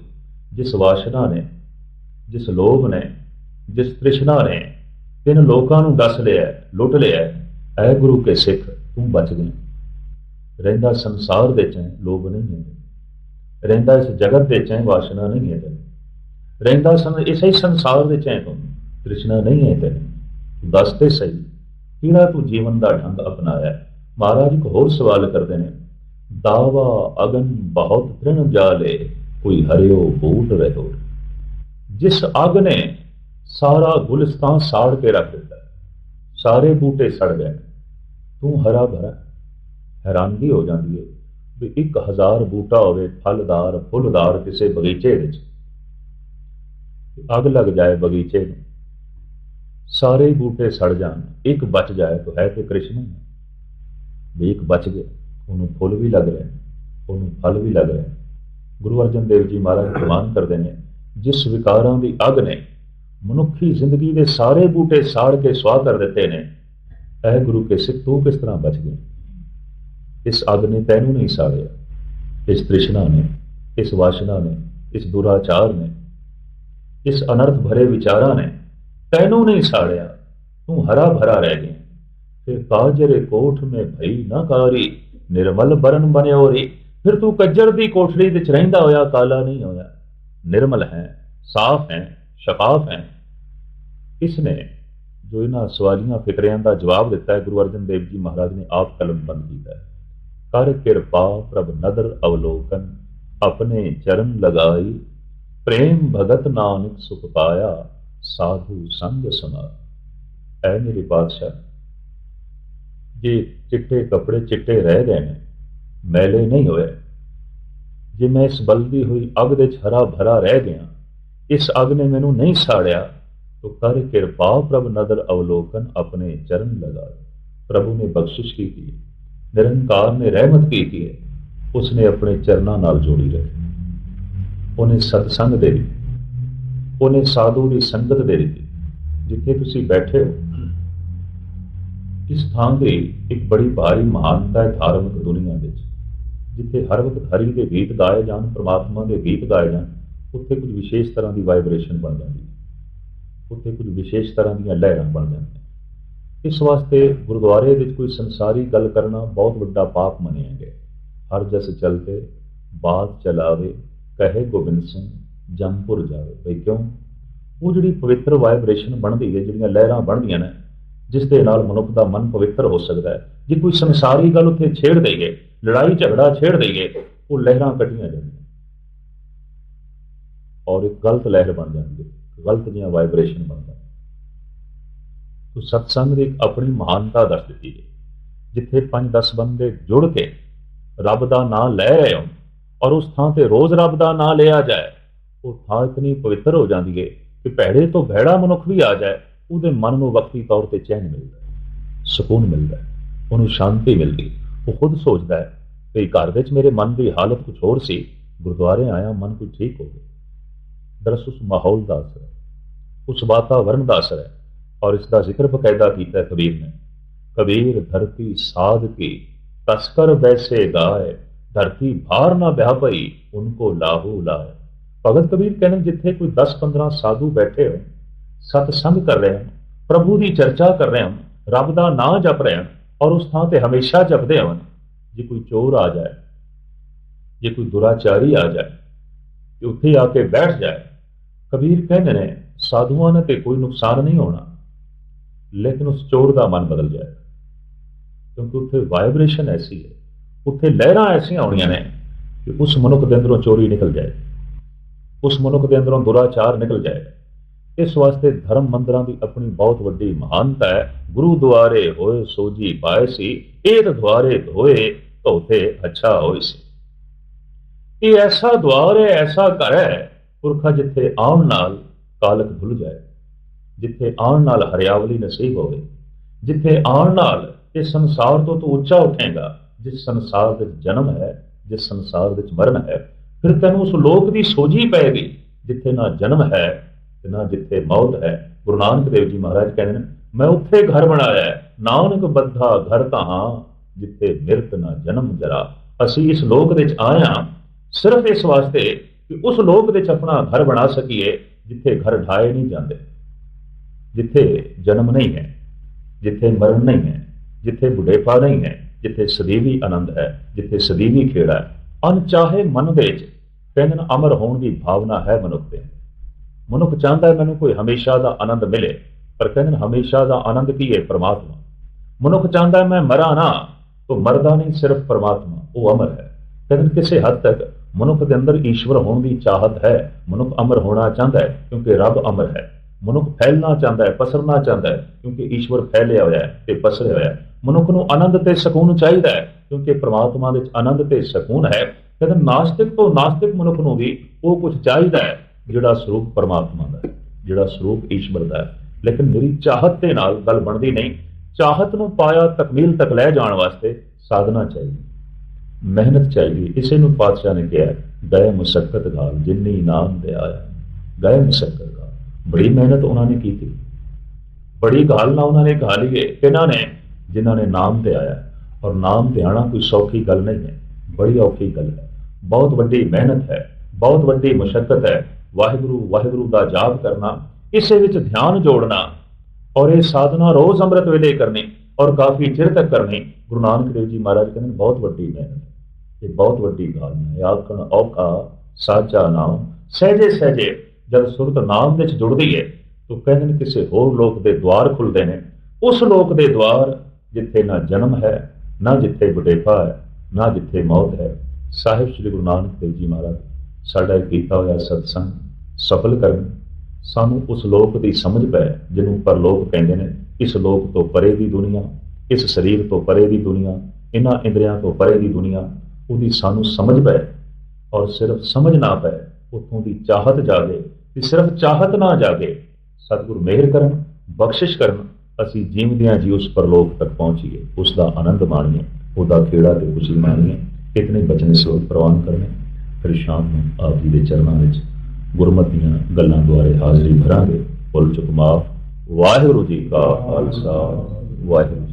ਜਿਸ ਵਾਸ਼ਨਾ ਨੇ, ਜਿਸ ਲੋਭ ਨੇ, ਜਿਸ ਤ੍ਰਿਸ਼ਨਾ ਨੇ, ਤਿੰਨ ਲੋਕਾਂ ਨੂੰ ਦੱਸ ਲਿਆ, ਲੁੱਟ ਲਿਆ। ਐ ਗੁਰੂ ਕੇ ਸਿੱਖ, ਤੂੰ ਬਚ ਗਿਆ। ਰਹਿੰਦਾ ਸੰਸਾਰ ਦੇ ਹੈ ਲੋਭ ਨਹੀਂ ਹੈ। ਰਹਿੰਦਾ ਇਸ ਜਗਤ ਦੇ ਹੈ ਵਾਸ਼ਨਾ ਨਹੀਂ ਹੈ। ਤੈਨੂੰ ਰਹਿੰਦਾ ਸੰ, ਇਸੇ ਹੀ ਸੰਸਾਰ ਵਿੱਚ ਹੈ ਤੂੰ ਤ੍ਰਿਸ਼ਨਾ ਨਹੀਂ ਹੈ। ਤੈਨੂੰ ਤੂੰ ਦੱਸ ਤੇ ਸਹੀ, ਕਿਹੜਾ ਤੂੰ ਜੀਵਨ ਦਾ ਢੰਗ ਅਪਣਾਇਆ? ਮਹਾਰਾਜ ਇੱਕ ਹੋਰ ਸਵਾਲ ਕਰਦੇ ਨੇ, ਦਾਵਾ ਅਗਨ ਬਹੁਤ ਤ੍ਰਿਣ ਜਾਲੇ, ਕੋਈ ਹਰਿਓ ਬੂਟ ਰਹਿਓ ਜਿਸ ਅਗ ਨੇ ਸਾਰਾ ਗੁਲਿਸਤਾਨ ਸਾੜ ਕੇ ਰੱਖ ਦਿੱਤਾ, ਸਾਰੇ ਬੂਟੇ ਸੜ ਗਏ। ਤੂੰ ਹਰਾ ਭਰਾ, ਹੈਰਾਨਗੀ ਹੋ ਜਾਂਦੀ ਹੈ ਵੀ 1000 ਬੂਟਾ ਹੋਵੇ ਫਲਦਾਰ, ਫੁੱਲਦਾਰ ਕਿਸੇ ਬਗੀਚੇ ਵਿੱਚ। ਅੱਗ ਲੱਗ ਜਾਏ ਬਗੀਚੇ ਨੂੰ, ਸਾਰੇ ਬੂਟੇ ਸੜ ਜਾਣ, ਇੱਕ ਬਚ ਜਾਏ, ਤਾਂ ਹੈ ਤੇ ਕ੍ਰਿਸ਼ਨ ਹੀ। ਹੈ ਵੀ ਇੱਕ ਬਚ ਗਿਆ ਉਹਨੂੰ ਫੁੱਲ ਵੀ ਲੱਗ ਰਹੇ ਨੇ ਉਹਨੂੰ ਫਲ ਵੀ ਲੱਗ ਰਹੇ ਨੇ ਗੁਰੂ ਅਰਜਨ ਦੇਵ ਜੀ ਮਹਾਰਾਜ ਫਰਮਾਨ ਕਰਦੇ ਨੇ ਜਿਸ ਵਿਕਾਰਾਂ ਦੀ ਅੱਗ ਨੇ ਮਨੁੱਖੀ ਜ਼ਿੰਦਗੀ ਦੇ ਸਾਰੇ ਬੂਟੇ ਸਾੜ ਕੇ ਸੁਆਹ ਕਰ ਦਿੱਤੇ ਨੇ ਐ ਗੁਰੂ ਕੇ ਸਿੱਖ ਤੂੰ ਕਿਸ ਤਰ੍ਹਾਂ ਬਚ ਗਿਆ ਇਸ ਅੱਗ ਨੇ ਤੈਨੂੰ ਨਹੀਂ ਸਾੜਿਆ ਇਸ ਤ੍ਰਿਸ਼ਨਾ ਨੇ ਇਸ ਵਾਸ਼ਨਾ ਨੇ ਇਸ ਦੁਰਾਚਾਰ ਨੇ ਇਸ ਅਨਰਥ ਭਰੇ ਵਿਚਾਰਾਂ ਨੇ ਤੈਨੂੰ ਨਹੀਂ ਸਾੜਿਆ ਤੂੰ ਹਰਾ ਭਰਾ ਰਹਿ ਗਿਆ ਫਿਰ ਕਾਜਰੇ ਕੋਠ ਮੇ ਭਈ ਨਾ ਕਾਰੀ, ਨਿਰਮਲ ਬਰਨ ਬਣਿਓ ਰੀ ਫਿਰ ਤੂੰ ਕੱਜਰ ਦੀ ਕੋਠੜੀ ਵਿੱਚ ਰਹਿੰਦਾ ਹੋਇਆ, ਕਾਲਾ ਨਹੀਂ ਹੋਇਆ। ਨਿਰਮਲ ਹੈ, ਸਾਫ਼ ਹੈ, ਸ਼ਫਾਫ ਹੈ। ਇਸ ਨੇ ਜੋ ਇਹਨਾਂ ਸਵਾਲੀਆਂ ਫਿਕਰਿਆਂ ਦਾ ਜਵਾਬ ਦਿੱਤਾ ਹੈ, ਗੁਰੂ ਅਰਜਨ ਦੇਵ ਜੀ ਮਹਾਰਾਜ ਨੇ ਆਪ ਕਲਮ ਬੰਦ ਕੀਤਾ ਹੈ। ਕਰ ਕਿਰਪਾ ਪ੍ਰਭ ਨਦਰ ਅਵਲੋਕਨ, ਆਪਣੇ ਚਰਨ ਲਗਾਈ, ਪ੍ਰੇਮ ਭਗਤ ਨਾਨਕ ਸੁਖ ਪਾਇਆ, ਸਾਧੂ ਸੰਗ ਸਮਾ ਐ ਮੇਰੇ ਪਾਤਸ਼ਾਹ। ਜੇ ਚਿੱਟੇ ਕੱਪੜੇ ਚਿੱਟੇ ਰਹਿ ਗਏ ਨੇ, ਮੈਲੇ ਨਹੀਂ ਹੋਏ। ਜੇ ਮੈਂ ਇਸ ਬਲਦੀ ਹੋਈ ਅਗ ਦੇ ਹਰਾ ਭਰਾ ਰਹਿ ਗਿਆ, ਇਸ ਅਗ ਨੇ ਮੈਨੂੰ ਨਹੀਂ ਸਾੜਿਆ, ਤੋ ਕਰ ਕਿਰਪਾ ਪ੍ਰਭ ਨਦਰ ਅਵਲੋਕਨ ਆਪਣੇ ਚਰਨ ਲਗਾਏ ਪ੍ਰਭੂ ਨੇ ਬਖਸ਼ਿਸ਼ ਕੀਤੀ ਨਿਰੰਕਾਰ ਨੇ ਰਹਿਮਤ ਕੀਤੀ ਹੈ ਉਸ ਨੇ ਆਪਣੇ ਚਰਨਾਂ ਨਾਲ ਜੋੜੀ ਰਹੀ ਉਹਨੇ ਸਤਸੰਗ ਦੇ ਦਿੱਤੀ, ਉਹਨੇ ਸਾਧੂ ਦੀ ਸੰਗਤ ਦੇ ਦਿੱਤੀ। ਜਿੱਥੇ ਤੁਸੀਂ ਬੈਠੇ ਹੋ ਇਸ ਥਾਂ ਦੀ ਇੱਕ ਬੜੀ ਭਾਰੀ ਮਹਾਨਤਾ ਹੈ ਧਾਰਮਿਕ ਦੁਨੀਆ ਵਿੱਚ, ਜਿੱਥੇ ਹਰ ਵਕਤ ਹਰੀ ਦੇ ਗੀਤ ਗਾਏ ਜਾਣ, ਪ੍ਰਮਾਤਮਾ ਦੇ ਗੀਤ ਗਾਏ ਜਾਣ, ਉੱਥੇ ਕੁਝ ਵਿਸ਼ੇਸ਼ ਤਰ੍ਹਾਂ ਦੀ ਵਾਈਬ੍ਰੇਸ਼ਨ ਬਣ ਜਾਂਦੀ ਹੈ। ਉੱਥੇ ਕੁਝ ਵਿਸ਼ੇਸ਼ ਤਰ੍ਹਾਂ ਦੀਆਂ ਲਹਿਰਾਂ ਬਣ ਜਾਂਦੀਆਂ ਇਸ ਵਾਸਤੇ ਗੁਰਦੁਆਰੇ ਵਿੱਚ ਕੋਈ ਸੰਸਾਰੀ ਗੱਲ ਕਰਨਾ ਬਹੁਤ ਵੱਡਾ ਪਾਪ ਮੰਨਿਆ ਗਿਆ। ਹਰ ਜਸ ਚਲਤੇ, ਬਾਤ ਚਲਾਵੇ, ਕਹੇ ਗੋਬਿੰਦ ਸਿੰਘ ਜੰਪੁਰ ਜਾਵੇ। ਬਈ ਕਿਉਂ? ਉਹ ਜਿਹੜੀ ਪਵਿੱਤਰ ਵਾਈਬ੍ਰੇਸ਼ਨ ਬਣਦੀ ਹੈ, ਜਿਹੜੀਆਂ ਲਹਿਰਾਂ ਬਣਦੀਆਂ ਨੇ ਜਿਸ ਦੇ ਨਾਲ ਮਨੁੱਖ ਦਾ ਮਨ ਪਵਿੱਤਰ ਹੋ ਸਕਦਾ ਹੈ। ਜੇ ਕੋਈ ਸੰਸਾਰੀ ਗੱਲ ਉੱਥੇ ਛੇੜ ਦੇਈਏ, ਲੜਾਈ, ਝਗੜਾ ਛੇੜ ਦੇਈਏ, ਉਹ ਲਹਿਰਾਂ ਕੱਢੀਆਂ ਜਾਂਦੀਆਂ। ਔਰ ਇੱਕ ਗਲਤ ਲਹਿਰ ਬਣ ਜਾਂਦੀ ਹੈ। ਗਲਤ ਦੀਆਂ ਵਾਈਬ੍ਰੇਸ਼ਨ ਬਣਦਾ ਤੋ ਸਤਸੰਗ ਦੀ ਇੱਕ ਆਪਣੀ ਮਹਾਨਤਾ ਦੱਸ ਦਿੱਤੀ ਹੈ ਜਿੱਥੇ 5-10 ਬੰਦੇ ਜੁੜ ਕੇ ਰੱਬ ਦਾ ਨਾਮ ਲੈ ਰਹੇ ਹੋ ਔਰ ਉਸ ਥਾਂ ਤੇ ਰੋਜ਼ ਰੱਬ ਦਾ ਨਾਮ ਲਿਆ ਜਾਏ, ਉਹ ਥਾਂ ਇਤਨੀ ਪਵਿੱਤਰ ਹੋ ਜਾਂਦੀ ਹੈ ਕਿ ਭੈੜੇ ਤੋਂ ਭੈੜਾ ਮਨੁੱਖ ਵੀ ਆ ਜਾਏ। ਉਹਦੇ ਮਨ ਨੂੰ ਵਕਤੀ ਤੌਰ ਤੇ ਚੈਨ ਮਿਲਦਾ ਸਕੂਨ ਮਿਲਦਾ ਉਹਨੂੰ ਸ਼ਾਂਤੀ ਮਿਲਦੀ ਉਹ ਖੁਦ ਸੋਚਦਾ ਹੈ ਕਿ ਘਰ ਵਿੱਚ ਮੇਰੇ ਮਨ ਦੀ ਹਾਲਤ ਕੁਝ ਹੋਰ ਸੀ, ਗੁਰਦੁਆਰੇ ਆਇਆ, ਮਨ ਕੁਝ ਠੀਕ ਹੋ ਗਿਆ। ਦਰਅਸਲ ਉਸ ਮਾਹੌਲ ਦਾ ਅਸਰ ਹੈ, ਉਸ ਵਾਤਾਵਰਣ ਦਾ ਅਸਰ ਹੈ ਔਰ ਇਸ ਦਾ ਜ਼ਿਕਰ ਬਕਾਇਦਾ ਕੀਤਾ ਕਬੀਰ ਨੇ। ਕਬੀਰ ਧਰਤੀ ਸਾਧ ਕੀ ਤਸਕਰ ਵੈਸੇ ਗਾਏ, ਧਰਤੀ ਭਾਰ ਨਾ ਵਿਆਪਈ ਉਨਕੋ ਲਾਹੂ ਲਾਏ। ਭਗਤ ਕਬੀਰ ਕਹਿੰਦੇ ਜਿੱਥੇ ਕੋਈ 10-15 ਸਾਧੂ ਬੈਠੇ ਹੋ ਸਤਸੰਗ ਕਰ ਰਹੇ ਹਨ ਪ੍ਰਭੂ ਦੀ ਚਰਚਾ ਕਰ ਰਹੇ ਹਨ ਰੱਬ ਦਾ ਨਾਮ ਜਪ ਰਹੇ ਹਨ ਔਰ ਉਸ ਥਾਂ ਤੇ ਹਮੇਸ਼ਾ ਜਪਦੇ ਹਾਂ। ਜੇ ਕੋਈ ਚੋਰ ਆ ਜਾਏ, ਜੇ ਕੋਈ ਦੁਰਾਚਾਰੀ ਆ ਜਾਏ ਕਿ ਉੱਥੇ ਆ ਕੇ ਬੈਠ ਜਾਏ, ਕਬੀਰ ਕਹਿੰਦੇ ਨੇ, ਸਾਧੂਆਂ ਨੇ ਤੇ ਕੋਈ ਨੁਕਸਾਨ ਨਹੀਂ ਹੋਣਾ, ਲੇਕਿਨ ਉਸ ਚੋਰ ਦਾ ਮਨ ਬਦਲ ਜਾਏ। ਕਿਉਂਕਿ ਉੱਥੇ ਵਾਈਬ੍ਰੇਸ਼ਨ ਐਸੀ ਹੈ, ਉੱਥੇ ਲਹਿਰਾਂ ਐਸੀਆਂ ਆਉਣੀਆਂ ਨੇ ਕਿ ਉਸ ਮਨੁੱਖ ਦੇ ਅੰਦਰੋਂ ਚੋਰੀ ਨਿਕਲ ਜਾਏ, ਉਸ ਮਨੁੱਖ ਦੇ ਅੰਦਰੋਂ ਦੁਰਾਚਾਰ ਨਿਕਲ ਜਾਏ। ਇਸ ਵਾਸਤੇ ਧਰਮ ਮੰਦਰਾਂ ਦੀ ਆਪਣੀ ਬਹੁਤ ਵੱਡੀ ਮਹਾਨਤਾ ਹੈ। ਗੁਰੂ ਦੁਆਰੇ ਹੋਏ, ਸੋਜੀ ਪਾਏ ਸੀ, ਇਹ ਦੁਆਰੇ ਧੋਏ, ਧੋਤੇ ਅੱਛਾ ਹੋਏ ਸੀ। ਇਹ ਐਸਾ ਦੁਆਰ ਹੈ, ਐਸਾ ਘਰ ਹੈ, ਪੁਰਖਾ ਜਿੱਥੇ ਆਉਣ ਨਾਲ ਕਾਲਕ ਭੁੱਲ ਜਾਏ, ਜਿੱਥੇ ਆਉਣ ਨਾਲ ਹਰਿਆਵਲੀ ਨਸੀਬ ਹੋਵੇ, ਜਿੱਥੇ ਆਉਣ ਨਾਲ ਇਹ ਸੰਸਾਰ ਤੋਂ ਤੂੰ ਉੱਚਾ ਉੱਠੇਗਾ, ਜਿਸ ਸੰਸਾਰ ਵਿੱਚ ਜਨਮ ਹੈ, ਜਿਸ ਸੰਸਾਰ ਵਿੱਚ ਮਰਨ ਹੈ, ਫਿਰ ਤੈਨੂੰ ਉਸ ਲੋਕ ਦੀ ਸੋਝੀ ਪਏਗੀ, ਜਿੱਥੇ ਨਾ ਜਨਮ ਹੈ ਨਾ ਜਿੱਥੇ ਮੌਤ ਹੈ, ਗੁਰੂ ਨਾਨਕ ਦੇਵ ਜੀ ਮਹਾਰਾਜ ਕਹਿੰਦੇ ਨੇ, ਮੈਂ ਉੱਥੇ ਘਰ ਬਣਾਇਆ ਨਾਨਕ ਬੱਧਾ ਘਰ ਤਾਂ ਜਿੱਥੇ ਮਿਰਤ ਨਾ ਜਨਮ ਜਰਾ। ਅਸੀਂ ਇਸ ਲੋਕ ਵਿੱਚ ਆਇਆ ਸਿਰਫ ਇਸ ਵਾਸਤੇ ਕਿ ਉਸ ਲੋਕ ਵਿੱਚ ਆਪਣਾ ਘਰ ਬਣਾ ਸਕੀਏ, ਜਿੱਥੇ ਘਰ ਢਾਏ ਨਹੀਂ ਜਾਂਦੇ, ਜਿੱਥੇ ਜਨਮ ਨਹੀਂ ਹੈ, ਜਿੱਥੇ ਮਰਨ ਨਹੀਂ ਹੈ, ਜਿੱਥੇ ਬੁਢੇਪਾ ਨਹੀਂ ਹੈ, ਜਿੱਥੇ ਸਦੀਵੀ ਆਨੰਦ ਹੈ, ਜਿੱਥੇ ਸਦੀਵੀ ਖੇੜਾ ਹੈ। ਅਨਚਾਹੇ ਮਨ ਵਿੱਚ ਕਹਿੰਦੇ ਅਮਰ ਹੋਣ ਦੀ ਭਾਵਨਾ ਹੈ ਮਨੁੱਖ ਦੇ ਮਨੁੱਖ ਚਾਹੁੰਦਾ ਹੈ ਮੈਨੂੰ ਕੋਈ ਹਮੇਸ਼ਾ ਦਾ ਆਨੰਦ ਮਿਲੇ, ਪਰ ਕਹਿੰਦੇ ਹਮੇਸ਼ਾ ਦਾ ਆਨੰਦ ਕੀ ਹੈ? ਪਰਮਾਤਮਾ। ਮਨੁੱਖ ਚਾਹੁੰਦਾ ਹੈ ਮੈਂ ਮਰਾਂ ਨਾ ਤਾਂ ਮਰਦਾ ਨਹੀਂ ਸਿਰਫ ਪਰਮਾਤਮਾ, ਉਹ ਅਮਰ ਹੈ। ਕਹਿੰਦੇ ਕਿਸੇ ਹੱਦ ਤੱਕ ਮਨੁੱਖ ਦੇ ਅੰਦਰ ਈਸ਼ਵਰ ਹੋਣ ਦੀ ਚਾਹਤ ਹੈ, ਮਨੁੱਖ ਅਮਰ ਹੋਣਾ ਚਾਹੁੰਦਾ ਹੈ, ਕਿਉਂਕਿ ਰੱਬ ਅਮਰ ਹੈ। ਮਨੁੱਖ ਫੈਲਣਾ ਚਾਹੁੰਦਾ ਹੈ, ਪਸਰਨਾ ਚਾਹੁੰਦਾ ਹੈ, ਕਿਉਂਕਿ ਈਸ਼ਵਰ ਫੈਲਿਆ ਹੋਇਆ ਹੈ ਤੇ ਪਸਰਿਆ ਹੋਇਆ ਹੈ। ਮਨੁੱਖ ਨੂੰ ਆਨੰਦ ਤੇ ਸਕੂਨ ਚਾਹੀਦਾ ਹੈ, ਕਿਉਂਕਿ ਪ੍ਰਮਾਤਮਾ ਵਿੱਚ ਆਨੰਦ ਤੇ ਸਕੂਨ ਹੈ। ਕਹਿੰਦੇ ਨਾਸਤਿਕ ਤੋਂ ਨਾਸਤਿਕ ਮਨੁੱਖ ਨੂੰ ਵੀ ਉਹ ਕੁਝ ਚਾਹੀਦਾ ਹੈ। ਜਿਹੜਾ ਸਰੂਪ ਪਰਮਾਤਮਾ ਦਾ ਜਿਹੜਾ ਸਰੂਪ ਈਸ਼ਵਰ ਦਾ ਲੇਕਿਨ ਮੇਰੀ ਚਾਹਤ ਦੇ ਨਾਲ ਗੱਲ ਬਣਦੀ ਨਹੀਂ। ਚਾਹਤ ਨੂੰ ਪਾਇਆ ਤਕਮੀਲ ਤੱਕ ਲੈ ਜਾਣ ਵਾਸਤੇ ਸਾਧਨਾ ਚਾਹੀਦੀ। ਮਿਹਨਤ ਚਾਹੀਦੀ। ਇਸੇ ਨੂੰ ਪਾਤਸ਼ਾਹ ਨੇ ਕਿਹਾ ਗਏ ਮੁਸ਼ੱਕਤ ਗਾਲ, ਜਿੰਨੀ ਨਾਮ ਦੇ ਆਇਆ। ਗਏ ਮੁਸ਼ੱਕਤ ਗਾਲ। ਬੜੀ ਮਿਹਨਤ ਉਹਨਾਂ ਨੇ ਕੀਤੀ। ਬੜੀ ਗਾਲ ਨਾ ਉਹਨਾਂ ਨੇ ਗਾ ਲਈਏ। ਕਿਹਨਾਂ ਨੇ, ਜਿਨ੍ਹਾਂ ਨੇ ਨਾਮ ਤੇ ਆਇਆ। ਔਰ ਨਾਮ ਤੇ ਆਣਾ ਕੋਈ ਸੌਖੀ ਗੱਲ ਨਹੀਂ ਹੈ। ਬੜੀ ਔਖੀ ਗੱਲ ਹੈ। ਬਹੁਤ ਵੱਡੀ ਮਿਹਨਤ ਹੈ। ਬਹੁਤ ਵੱਡੀ ਮੁਸ਼ੱਕਤ ਹੈ। ਵਾਹਿਗੁਰੂ ਵਾਹਿਗੁਰੂ ਦਾ ਜਾਪ ਕਰਨਾ, ਇਸੇ ਵਿੱਚ ਧਿਆਨ ਜੋੜਨਾ ਔਰ ਇਹ ਸਾਧਨਾ ਰੋਜ਼ ਅੰਮ੍ਰਿਤ ਵੇਲੇ ਕਰਨੀ ਔਰ ਕਾਫੀ ਚਿਰ ਤੱਕ ਕਰਨੀ, ਗੁਰੂ ਨਾਨਕ ਦੇਵ ਜੀ ਮਹਾਰਾਜ ਕਹਿੰਦੇ ਨੇ, ਬਹੁਤ ਵੱਡੀ ਮਿਹਨਤ ਇਹ ਬਹੁਤ ਵੱਡੀ ਗੱਲ ਹੈ। ਆਖਣ ਔਖਾ, ਸਾਚਾ ਨਾਮ ਸਹਜੇ ਸਹਜੇ ਜਦ ਸੁਰਤ ਨਾਮ ਵਿੱਚ ਜੁੜਦੀ ਹੈ ਤਾਂ ਕਹਿੰਦੇ ਨੇ ਕਿਸੇ ਹੋਰ ਲੋਕ ਦੇ ਦਵਾਰ ਖੁੱਲਦੇ ਨੇ। ਉਸ ਲੋਕ ਦੇ ਦਵਾਰ ਜਿੱਥੇ ਨਾ ਜਨਮ ਹੈ, ਨਾ ਜਿੱਥੇ ਬੁਢੇਪਾ ਹੈ, ਨਾ ਜਿੱਥੇ ਮੌਤ ਹੈ, ਸਾਹਿਬ ਸ੍ਰੀ ਗੁਰੂ ਨਾਨਕ ਦੇਵ ਜੀ ਮਹਾਰਾਜ ਸਾਡਾ ਕੀਤਾ ਹੋਇਆ ਸਤਸੰਗ ਸਫਲ ਕਰਨ। ਸਾਨੂੰ ਉਸ ਲੋਕ ਦੀ ਸਮਝ ਪੈ, ਜਿਹਨੂੰ ਪਰਲੋਕ ਕਹਿੰਦੇ ਨੇ। ਇਸ ਲੋਕ ਤੋਂ ਪਰੇ ਦੀ ਦੁਨੀਆ, ਇਸ ਸਰੀਰ ਤੋਂ ਪਰੇ ਦੀ ਦੁਨੀਆ, ਇਹਨਾਂ ਇੰਦਰੀਆਂ ਤੋਂ ਪਰੇ ਦੀ ਦੁਨੀਆ, ਉਹਦੀ ਸਾਨੂੰ ਸਮਝ ਪੈ। ਔਰ ਸਿਰਫ ਸਮਝ ਨਾ ਪੈ ਉਤੋਂ ਦੀ ਚਾਹਤ ਜਾਗੇ ਤੇ ਸਿਰਫ ਚਾਹਤ ਨਾ ਜਾਗੇ, ਸਤਿਗੁਰ ਮਿਹਰ ਕਰਨ, ਬਖਸ਼ਿਸ਼ ਕਰਨ, ਅਸੀਂ ਜੀਵਦਿਆਂ ਜੀ ਉਸ ਪਰਲੋਕ ਤੱਕ ਪਹੁੰਚੀਏ। ਉਸ ਦਾ ਆਨੰਦ ਮਾਣੀਏ, ਉਹਦਾ ਖੇੜਾ ਤੇ ਖੁਸ਼ੀ ਮਾਣੀਏ, ਇਤਨੇ ਬਚਨ ਸੋਚ ਪ੍ਰਵਾਨ ਕਰਨੇ। ਫਿਰ ਸ਼ਾਮ ਨੂੰ ਆਪ ਜੀ ਦੇ ਚਰਨਾਂ ਵਿੱਚ ਗੁਰਮਤ ਦੀਆਂ ਗੱਲਾਂ ਦੁਆਰੇ ਹਾਜ਼ਰੀ ਭਰਾਂਗੇ। ਭੁੱਲ ਚੁੱਕ ਮਾਫ। ਵਾਹਿਗੁਰੂ ਜੀ ਕਾ ਖਾਲਸਾ। ਵਾਹਿਗੁਰੂ ਜੀ